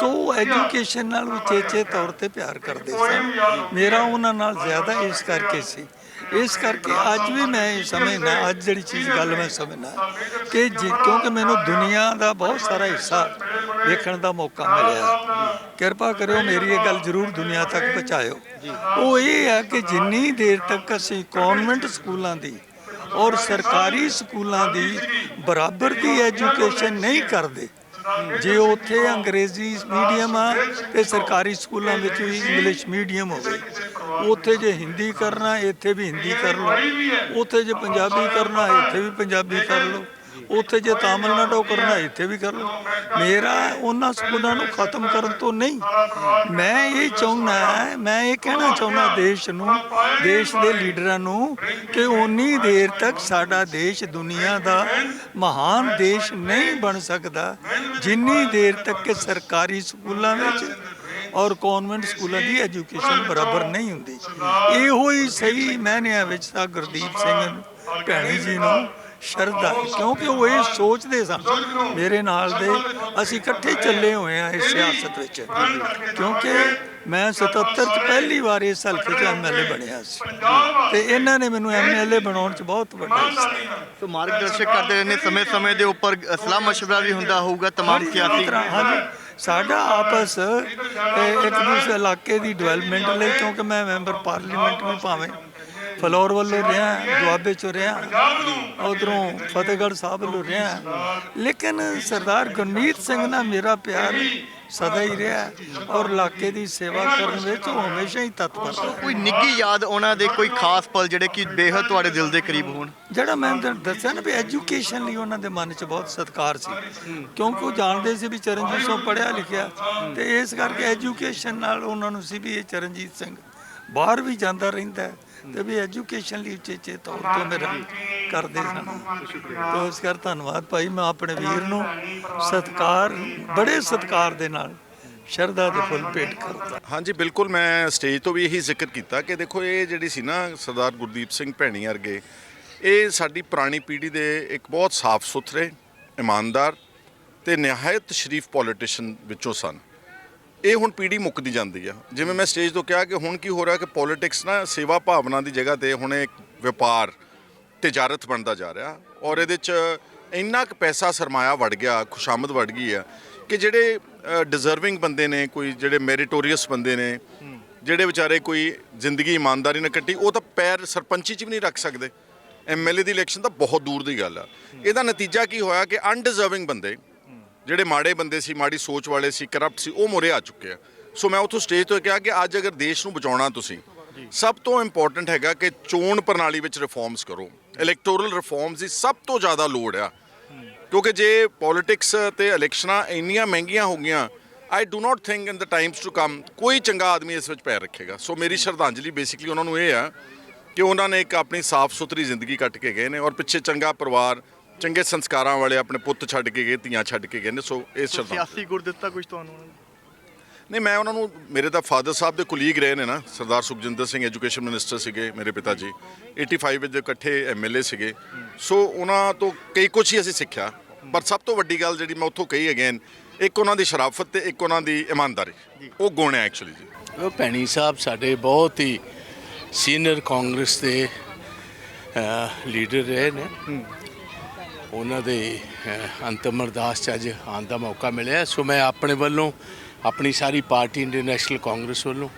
ਸੋ ਐਜੂਕੇਸ਼ਨ ਨਾਲ ਉਚੇਚੇ ਤੌਰ ਤੇ ਪਿਆਰ ਕਰਦੇ ਸਨ। ਮੇਰਾ ਉਹਨਾਂ ਨਾਲ ਜ਼ਿਆਦਾ ਇਸ ਕਰਕੇ ਸੀ। ਇਸ ਕਰਕੇ ਅੱਜ ਵੀ ਮੈਂ ਇਹ ਸਮਝਦਾ, ਅੱਜ ਜਿਹੜੀ ਚੀਜ਼ ਗੱਲ ਮੈਂ ਸਮਝਦਾ ਕਿ ਜੀ, ਕਿਉਂਕਿ ਮੈਨੂੰ ਦੁਨੀਆ ਦਾ ਬਹੁਤ ਸਾਰਾ ਹਿੱਸਾ ਵੇਖਣ ਦਾ ਮੌਕਾ ਮਿਲਿਆ। ਕਿਰਪਾ ਕਰਿਓ ਮੇਰੀ ਇਹ ਗੱਲ ਜ਼ਰੂਰ ਦੁਨੀਆ ਤੱਕ ਪਹੁੰਚਾਇਓ। ਉਹ ਇਹ ਹੈ ਕਿ ਜਿੰਨੀ ਦੇਰ ਤੱਕ ਅਸੀਂ ਕਨਵੈਂਟ ਸਕੂਲਾਂ ਦੀ ਔਰ ਸਰਕਾਰੀ ਸਕੂਲਾਂ ਦੀ ਬਰਾਬਰ ਦੀ ਐਜੂਕੇਸ਼ਨ ਨਹੀਂ ਕਰਦੇ। ਜੇ ਉੱਥੇ ਅੰਗਰੇਜ਼ੀ ਮੀਡੀਅਮ ਆ ਤੇ ਸਰਕਾਰੀ ਸਕੂਲਾਂ ਵਿੱਚ ਵੀ ਇੰਗਲਿਸ਼ ਮੀਡੀਅਮ ਹੋਵੇ। ਉੱਥੇ ਜੇ ਹਿੰਦੀ ਕਰਨਾ, ਇੱਥੇ ਵੀ ਹਿੰਦੀ ਕਰ ਲਓ। ਉੱਥੇ ਜੇ ਪੰਜਾਬੀ ਕਰਨਾ, ਇੱਥੇ ਵੀ ਪੰਜਾਬੀ ਕਰ ਲਓ। ਉੱਥੇ ਜੇ ਤਾਮਿਲਨਾਡੂ ਕਰਨਾ ਇੱਥੇ ਵੀ ਕਰ ਲਓ। ਮੇਰਾ ਉਹਨਾਂ ਸਕੂਲਾਂ ਨੂੰ ਖਤਮ ਕਰਨ ਤੋਂ ਨਹੀਂ। ਮੈਂ ਇਹ ਚਾਹੁੰਦਾ ਮੈਂ ਇਹ ਕਹਿਣਾ ਚਾਹੁੰਦਾ ਦੇਸ਼ ਨੂੰ, ਦੇਸ਼ ਦੇ ਲੀਡਰਾਂ ਨੂੰ ਕਿ ਉਨੀ ਦੇਰ ਤੱਕ ਸਾਡਾ ਦੇਸ਼ ਦੁਨੀਆ ਦਾ ਮਹਾਨ ਦੇਸ਼ ਨਹੀਂ ਬਣ ਸਕਦਾ, ਜਿੰਨੀ ਦੇਰ ਤੱਕ ਕਿ ਸਰਕਾਰੀ ਸਕੂਲਾਂ ਵਿੱਚ ਔਰ ਕਨਵੈਂਟ ਸਕੂਲਾਂ ਦੀ ਐਜੂਕੇਸ਼ਨ ਬਰਾਬਰ ਨਹੀਂ ਹੁੰਦੀ। ਇਹੋ ਹੀ ਸਹੀ ਮਹਿਨਿਆਂ ਵਿੱਚ ਤਾਂ ਗੁਰਦੀਪ ਸਿੰਘ ਭੈਣੀ ਜੀ ਨੂੰ ਸ਼ਰਧਾ ਹੈ, ਕਿਉਂਕਿ ਉਹ ਇਹ ਸੋਚਦੇ ਸਨ ਮੇਰੇ ਨਾਲ ਦੇ ਅਸੀਂ ਇਕੱਠੇ ਚੱਲੇ ਹੋਏ ਆ ਇਸ ਸਿਆਸਤ ਵਿੱਚ ਕਿਉਂਕਿ ਮੈਂ 77 ਚ ਪਹਿਲੀ ਵਾਰ ਇਸ ਹਲਕੇ 'ਚ ਐਮਐਲਏ ਬਣਿਆ ਸੀ ਤੇ ਇਹਨਾਂ ਨੇ ਮੈਨੂੰ ਐਮਐਲਏ ਬਣਾਉਣ 'ਚ ਬਹੁਤ ਵੱਡਾ ਹਿੱਸਾ ਸੋ ਮਾਰਗਦਰਸ਼ਕ ਕਰਦੇ ਰਹੇ ਨੇ ਸਮੇਂ-ਸਮੇਂ ਦੇ ਉੱਪਰ ਸਲਾਹ ਮਸ਼ਵਰਾ ਵੀ ਹੁੰਦਾ ਹੋਊਗਾ तमाम ਬੜੀ ਸਿਆਸੀ ਤਰ੍ਹਾਂ ਹਾਂਜੀ ਸਾਡਾ ਆਪਸ ਇਹ ਇੱਕ ਦੂਸਰੇ ਇਲਾਕੇ ਦੀ ਡਿਵੈਲਪਮੈਂਟ ਲਈ ਕਿਉਂਕਿ ਮੈਂ ਮੈਂਬਰ ਪਾਰਲੀਮੈਂਟ ਵੀ ਭਾਵੇਂ ਫਲੋਰ ਵੱਲੋਂ ਰਿਹਾ ਦੁਆਬੇ ਚੋਂ ਰਿਹਾ ਉਧਰੋਂ ਫਤਿਹਗੜ੍ਹ ਸਾਹਿਬ ਵੱਲੋਂ ਰਿਹਾ। ਲੇਕਿਨ ਸਰਦਾਰ ਗੁਰਮੀਤ ਸਿੰਘ ਨਾਲ ਮੇਰਾ ਪਿਆਰ ਸਦਾ ਹੀ ਰਿਹਾ ਔਰ ਇਲਾਕੇ ਦੀ ਸੇਵਾ ਕਰਨ ਵਿੱਚ ਉਹ ਹਮੇਸ਼ਾ ਹੀ ਤਤਪਰ ਰਿਹਾ। ਕੋਈ ਨਿੱਗੀ ਯਾਦ ਉਹਨਾਂ ਦੇ ਕੋਈ ਖਾਸ ਪਲ ਜਿਹੜੇ ਕਿ ਬੇਹੱਦ ਤੁਹਾਡੇ ਦਿਲ ਦੇ ਕਰੀਬ ਹੋਣ? ਜਿਹੜਾ ਮੈਂ ਤੁਹਾਨੂੰ ਦੱਸਿਆ ਨਾ ਵੀ ਐਜੂਕੇਸ਼ਨ ਲਈ ਉਹਨਾਂ ਦੇ ਮਨ 'ਚ ਬਹੁਤ ਸਤਿਕਾਰ ਸੀ। ਕਿਉਂਕਿ ਉਹ ਜਾਣਦੇ ਸੀ ਵੀ ਚਰਨਜੀਤ ਸਿੰਘ ਪੜ੍ਹਿਆ ਲਿਖਿਆ ਤੇ ਇਸ ਕਰਕੇ ਐਜੂਕੇਸ਼ਨ ਨਾਲ ਉਹਨਾਂ ਨੂੰ ਸੀ ਵੀ ਇਹ ਚਰਨਜੀਤ ਸਿੰਘ ਬਾਹਰ ਵੀ ਜਾਂਦਾ ਰਹਿੰਦਾ ਹੈ। ਤੇ ਵੀ ਐਜੂਕੇਸ਼ਨ ਲਈ ਉਚੇਚੇ ਤੌਰ ਤੇ ਮੇਰਾ ਕਰਦੇ ਸਨ ਤੇ ਇਸ ਕਰ ਧੰਨਵਾਦ ਭਾਈ, ਮੈਂ ਆਪਣੇ ਵੀਰ ਨੂੰ ਸਤਿਕਾਰ, ਬੜੇ ਸਤਿਕਾਰ ਦੇ ਨਾਲ ਸ਼ਰਧਾ ਦੇ ਫੁੱਲ ਭੇਟ ਕਰਦਾ। ਹਾਂਜੀ, ਬਿਲਕੁਲ ਮੈਂ ਸਟੇਜ ਤੋਂ ਵੀ ਇਹੀ ਜ਼ਿਕਰ ਕੀਤਾ ਕਿ ਦੇਖੋ, ਇਹ ਜਿਹੜੀ ਸੀ ਨਾ ਸਰਦਾਰ ਗੁਰਦੀਪ ਸਿੰਘ ਭੈਣੀ ਵਰਗੇ, ਇਹ ਸਾਡੀ ਪੁਰਾਣੀ ਪੀੜ੍ਹੀ ਦੇ ਇੱਕ ਬਹੁਤ ਸਾਫ਼ ਸੁਥਰੇ ਇਮਾਨਦਾਰ ਤੇ ਨਿਹਾਇਤ ਸ਼ਰੀਫ ਪੋਲੀਟੀਸ਼ੀਅਨ ਵਿੱਚੋਂ ਸਨ। ਇਹ ਹੁਣ ਪੀੜ੍ਹੀ ਮੁੱਕਦੀ ਜਾਂਦੀ ਆ। ਜਿਵੇਂ ਮੈਂ ਸਟੇਜ ਤੋਂ ਕਿਹਾ ਕਿ ਹੁਣ ਕੀ ਹੋ ਰਿਹਾ ਕਿ ਪੋਲਿਟਿਕਸ ਨਾ ਸੇਵਾ ਭਾਵਨਾ ਦੀ ਜਗ੍ਹਾ ਤੇ ਹੁਣ ਇੱਕ ਵਪਾਰ, ਤਜਾਰਤ ਬਣਦਾ ਜਾ ਰਿਹਾ ਔਰ ਇਹਦੇ ਚ ਇੰਨਾ ਕੁ ਪੈਸਾ ਸਰਮਾਇਆ ਵੜ ਗਿਆ, ਖੁਸ਼ਾਮਦ ਵੜ ਗਈ ਆ ਕਿ ਜਿਹੜੇ ਡਿਜ਼ਰਵਿੰਗ ਬੰਦੇ ਨੇ, ਕੋਈ ਜਿਹੜੇ ਮੈਰੀਟੋਰੀਅਸ ਬੰਦੇ ਨੇ, ਜਿਹੜੇ ਵਿਚਾਰੇ ਕੋਈ ਜ਼ਿੰਦਗੀ ਇਮਾਨਦਾਰੀ ਨਾਲ ਕੱਟੀ, ਉਹ ਤਾਂ ਪੈਰ ਸਰਪੰਚੀ 'ਚ ਵੀ ਨਹੀਂ ਰੱਖ ਸਕਦੇ। ਐਮਐਲਏ ਦੀ ਇਲੈਕਸ਼ਨ ਤਾਂ ਬਹੁਤ ਦੂਰ ਦੀ ਗੱਲ ਆ। ਇਹਦਾ ਨਤੀਜਾ ਕੀ ਹੋਇਆ ਕਿ ਅਨਡਿਜ਼ਰਵਿੰਗ ਬੰਦੇ ਜਿਹੜੇ ਮਾੜੇ ਬੰਦੇ ਸੀ ਮਾੜੀ ਸੋਚ ਵਾਲੇ ਸੀ ਕਰਪਟ ਸੀ ਉਹ ਮੁਰੇ ਆ ਚੁੱਕੇ ਆ। ਸੋ ਮੈਂ ਉੱਥੋਂ ਸਟੇਜ ਤੋਂ ਕਿਹਾ ਕਿ ਅੱਜ ਅਗਰ ਦੇਸ਼ ਨੂੰ ਬਚਾਉਣਾ ਤੁਸੀਂ ਸਭ ਤੋਂ ਇੰਪੋਰਟੈਂਟ ਹੈਗਾ ਕਿ ਚੋਣ ਪ੍ਰਣਾਲੀ ਵਿੱਚ ਰਿਫਾਰਮਸ ਕਰੋ। ਇਲੈਕਟੋਰਲ ਰਿਫਾਰਮਸ ਦੀ ਸਭ ਤੋਂ ਜ਼ਿਆਦਾ ਲੋੜ ਆ। ਕਿਉਂਕਿ ਜੇ ਪੋਲਿਟਿਕਸ ਤੇ ਇਲੈਕਸ਼ਨਾਂ ਇੰਨੀਆਂ ਮਹਿੰਗੀਆਂ ਹੋ ਗਈਆਂ I do not think in the times to come ਕੋਈ ਚੰਗਾ ਆਦਮੀ ਇਸ ਵਿੱਚ ਪੈਰ ਰੱਖੇਗਾ। ਸੋ ਮੇਰੀ ਸ਼ਰਧਾਂਜਲੀ ਬੇਸਿਕਲੀ ਉਹਨਾਂ ਨੂੰ ਇਹ ਆ ਕਿ ਉਹਨਾਂ ਨੇ ਇੱਕ ਆਪਣੀ ਸਾਫ਼ ਸੁਥਰੀ ਜ਼ਿੰਦਗੀ ਕੱਟ ਕੇ ਗਏ ਨੇ ਔਰ ਪਿੱਛੇ ਚੰਗਾ ਪਰਿਵਾਰ ਚੰਗੇ ਸੰਸਕਾਰਾਂ ਵਾਲੇ ਆਪਣੇ ਪੁੱਤ ਛੱਡ ਕੇ ਗਏ ਧੀਆਂ ਛੱਡ ਕੇ ਗਏ ਨੇ ਸੋ ਇਸ ਸ਼ਰਧਾਂਜਲੀ ਸਿਆਸੀ ਗੁਰ ਦਿੱਤਾ ਕੁਝ ਤੁਹਾਨੂੰ? ਨਹੀਂ ਮੈਂ ਉਹਨਾਂ ਨੂੰ ਮੇਰੇ ਤਾਂ ਫਾਦਰ ਸਾਹਿਬ ਦੇ ਕੁਲੀਗ ਰਹੇ ਨੇ ਨਾ ਸਰਦਾਰ ਸੁਖਜਿੰਦਰ ਸਿੰਘ ਐਜੂਕੇਸ਼ਨ ਮਿਨਿਸਟਰ ਸੀਗੇ ਮੇਰੇ ਪਿਤਾ ਜੀ 85 ਵਿੱਚ ਇਕੱਠੇ ਐਮਐਲਏ ਸੀਗੇ। ਸੋ ਉਹਨਾਂ ਤੋਂ ਕਈ ਕੁਝ ਹੀ ਅਸੀਂ ਸਿੱਖਿਆ ਪਰ ਸਭ ਤੋਂ ਵੱਡੀ ਗੱਲ ਜਿਹੜੀ ਮੈਂ ਉੱਥੋਂ ਕਹੀ ਅਗੇਨ ਇੱਕ ਉਹਨਾਂ ਦੀ ਸ਼ਰਾਫਤ ਤੇ ਇੱਕ ਉਹਨਾਂ ਦੀ ਇਮਾਨਦਾਰੀ। ਉਹ ਗੁਣ ਹੈ ਐਕਚੁਅਲੀ ਜੀ। ਉਹ ਭੈਣੀ ਸਾਹਿਬ ਸਾਡੇ ਬਹੁਤ ਹੀ ਸੀਨੀਅਰ ਕਾਂਗਰਸ ਦੇ ਲੀਡਰ ਰਹੇ ਨੇ। ਉਹਨਾਂ ਦੇ ਅੰਤਮ ਅਰਦਾਸ 'ਚ ਅੱਜ ਆਉਣ ਦਾ ਮੌਕਾ ਮਿਲਿਆ। ਸੋ ਮੈਂ ਆਪਣੇ ਵੱਲੋਂ ਆਪਣੀ ਸਾਰੀ ਪਾਰਟੀ ਇੰਡੀਅਨ ਨੈਸ਼ਨਲ ਕਾਂਗਰਸ ਵੱਲੋਂ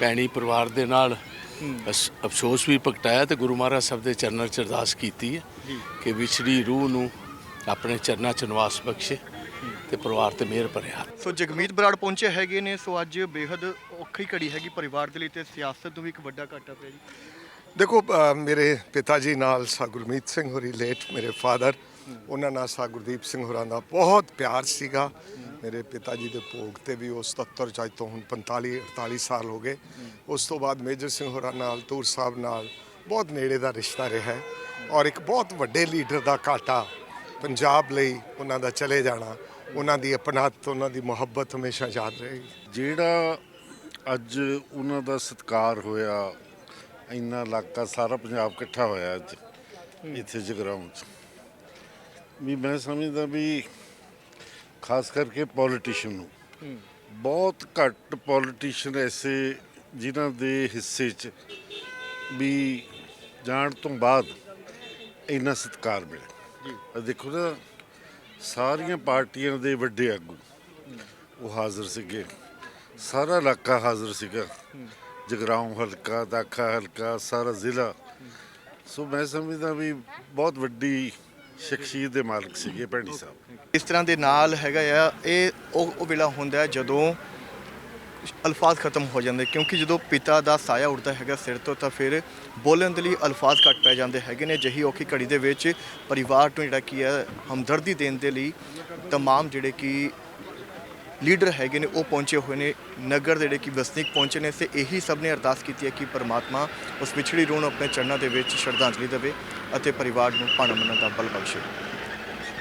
ਭੈਣੀ ਪਰਿਵਾਰ ਦੇ ਨਾਲ ਅਸ- ਅਫਸੋਸ ਵੀ ਪ੍ਰਗਟਾਇਆ ਤੇ ਗੁਰੂ ਮਹਾਰਾਜ ਸਾਹਿਬ ਦੇ ਚਰਨਾਂ 'ਚ ਅਰਦਾਸ ਕੀਤੀ ਹੈ ਕਿ ਵਿਛੜੀ ਰੂਹ ਨੂੰ ਆਪਣੇ ਚਰਨਾਂ 'ਚ ਨਿਵਾਸ ਬਖਸ਼ੇ ਤੇ ਪਰਿਵਾਰ ਤੇ ਮਿਹਰ ਭਰਿਆ ਸੋ ਜਗਮੀਤ ਬਰਾੜ ਪਹੁੰਚੇ ਹੈਗੇ ਨੇ ਸੋ ਅੱਜ ਬੇहद ਔਖੀ ਘੜੀ ਹੈਗੀ ਪਰਿਵਾਰ ਦੇ ਲਈ ਤੇ ਸਿਆਸਤ ਨੂੰ ਵੀ ਇੱਕ ਵੱਡਾ ਘਾਟਾ ਪਿਆ ਜੀ। ਦੇਖੋ ਮੇਰੇ ਪਿਤਾ ਜੀ ਨਾਲ ਸਾ ਗੁਰਮੀਤ ਸਿੰਘ ਹੋਰੀ ਲੇਟ ਮੇਰੇ ਫਾਦਰ ਉਹਨਾਂ ਨਾਲ ਸਾ ਗੁਰਦੀਪ ਸਿੰਘ ਹੋਰਾਂ ਦਾ ਬਹੁਤ ਪਿਆਰ ਸੀਗਾ। ਮੇਰੇ ਪਿਤਾ ਜੀ ਦੇ ਭੋਗ ਤੇ ਵੀ ਉਹ 77 ਅੱਜ ਤੋਂ ਹੁਣ 45 48 ਸਾਲ ਹੋ ਗਏ। ਉਸ ਤੋਂ ਬਾਅਦ ਮੇਜਰ ਸਿੰਘ ਹੋਰਾਂ ਨਾਲ, ਤੂਰ ਸਾਹਿਬ ਨਾਲ ਬਹੁਤ ਨੇੜੇ ਦਾ ਰਿਸ਼ਤਾ ਰਿਹਾ ਹੈ ਔਰ ਇੱਕ ਬਹੁਤ ਵੱਡੇ ਲੀਡਰ ਦਾ ਘਾਟਾ ਪੰਜਾਬ ਲਈ ਉਹਨਾਂ ਦਾ ਚਲੇ ਜਾਣਾ, ਉਹਨਾਂ ਦੀ ਅਪਣਾਤ ਉਹਨਾਂ ਦੀ ਮੁਹੱਬਤ ਹਮੇਸ਼ਾ ਯਾਦ ਰਹੇਗੀ। ਜਿਹੜਾ ਅੱਜ ਉਹਨਾਂ ਦਾ ਸਤਿਕਾਰ ਹੋਇਆ, ਇੰਨਾ ਇਲਾਕਾ ਸਾਰਾ ਪੰਜਾਬ ਇਕੱਠਾ ਹੋਇਆ ਅੱਜ, ਇੱਥੇ ਜਗਰਾਉਂ 'ਚ। ਵੀ ਮੈਂ ਸਮਝਦਾ ਵੀ ਖਾਸ ਕਰਕੇ ਪੋਲੀਟੀਸ਼ੀਅਨ ਨੂੰ ਬਹੁਤ ਘੱਟ ਪੋਲੀਟੀਸ਼ੀਅਨ ਐਸੇ ਜਿਨ੍ਹਾਂ ਦੇ ਹਿੱਸੇ 'ਚ ਵੀ ਜਾਣ ਤੋਂ ਬਾਅਦ ਇੰਨਾ ਸਤਿਕਾਰ ਮਿਲੇ। ਜੀ। ਦੇਖੋ ਨਾ ਸਾਰੀਆਂ ਪਾਰਟੀਆਂ ਦੇ ਵੱਡੇ ਆਗੂ ਉਹ ਹਾਜ਼ਰ ਸੀਗੇ। ਸਾਰਾ ਇਲਾਕਾ ਹਾਜ਼ਰ ਸੀਗਾ। ਜਗਰਾਉਂ ਹਲਕਾ ਦਾਖਾ ਹਲਕਾ ਸਾਰਾ ਜ਼ਿਲ੍ਹਾ। ਸੋ ਮੈਂ ਸਮਝਦਾ ਵੀ ਬਹੁਤ ਵੱਡੀ ਸ਼ਖਸੀਅਤ ਦੇ ਮਾਲਕ ਸੀਗੇ ਭੈਣੀ ਸਾਹਿਬ ਇਸ ਤਰ੍ਹਾਂ ਦੇ ਨਾਲ ਹੈਗਾ ਆ ਇਹ ਉਹ ਉਹ ਵੇਲਾ ਹੁੰਦਾ ਹੈ ਜਦੋਂ ਅਲਫਾਜ਼ ਖਤਮ ਹੋ ਜਾਂਦੇ ਕਿਉਂਕਿ ਜਦੋਂ ਪਿਤਾ ਦਾ ਸਾਇਆ ਉੱਡਦਾ ਹੈਗਾ ਸਿਰ ਤੋਂ ਤਾਂ ਫਿਰ ਬੋਲਣ ਦੇ ਲਈ ਅਲਫਾਜ਼ ਘੱਟ ਪੈ ਜਾਂਦੇ ਹੈਗੇ ਨੇ ਜਹੀ ਔਖੀ ਘੜੀ ਦੇ ਵਿੱਚ ਪਰਿਵਾਰ ਨੂੰ ਜਿਹੜਾ ਕੀ ਹੈ ਹਮਦਰਦੀ ਦੇਣ ਦੇ ਲਈ तमाम ਜਿਹੜੇ ਕਿ ਲੀਡਰ ਹੈਗੇ ਨੇ, ਉਹ ਪਹੁੰਚੇ ਹੋਏ ਨੇ ਨਗਰ ਦੇ ਜਿਹੜੇ ਕਿ ਵਸਨੀਕ ਪਹੁੰਚੇ ਨੇ, ਤੇ ਇਹੀ ਸਭ ਨੇ ਅਰਦਾਸ ਕੀਤੀ ਹੈ ਕਿ ਪਰਮਾਤਮਾ ਉਸ ਵਿਛੜੀ ਰੂਹ ਨੂੰ ਆਪਣੇ ਚਰਨਾਂ ਦੇ ਵਿੱਚ ਸ਼ਰਧਾਂਜਲੀ ਦੇਵੇ ਅਤੇ ਪਰਿਵਾਰ ਨੂੰ ਭਾਣਾ ਮੰਨਣ ਦਾ ਬਲ ਬਖਸ਼ੇ।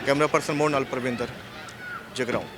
ਕੈਮਰਾ ਪਰਸਨ ਮੋਹਨ ਨਾਲ ਪ੍ਰਵਿੰਦਰ, ਜਗਰਾਉਂ।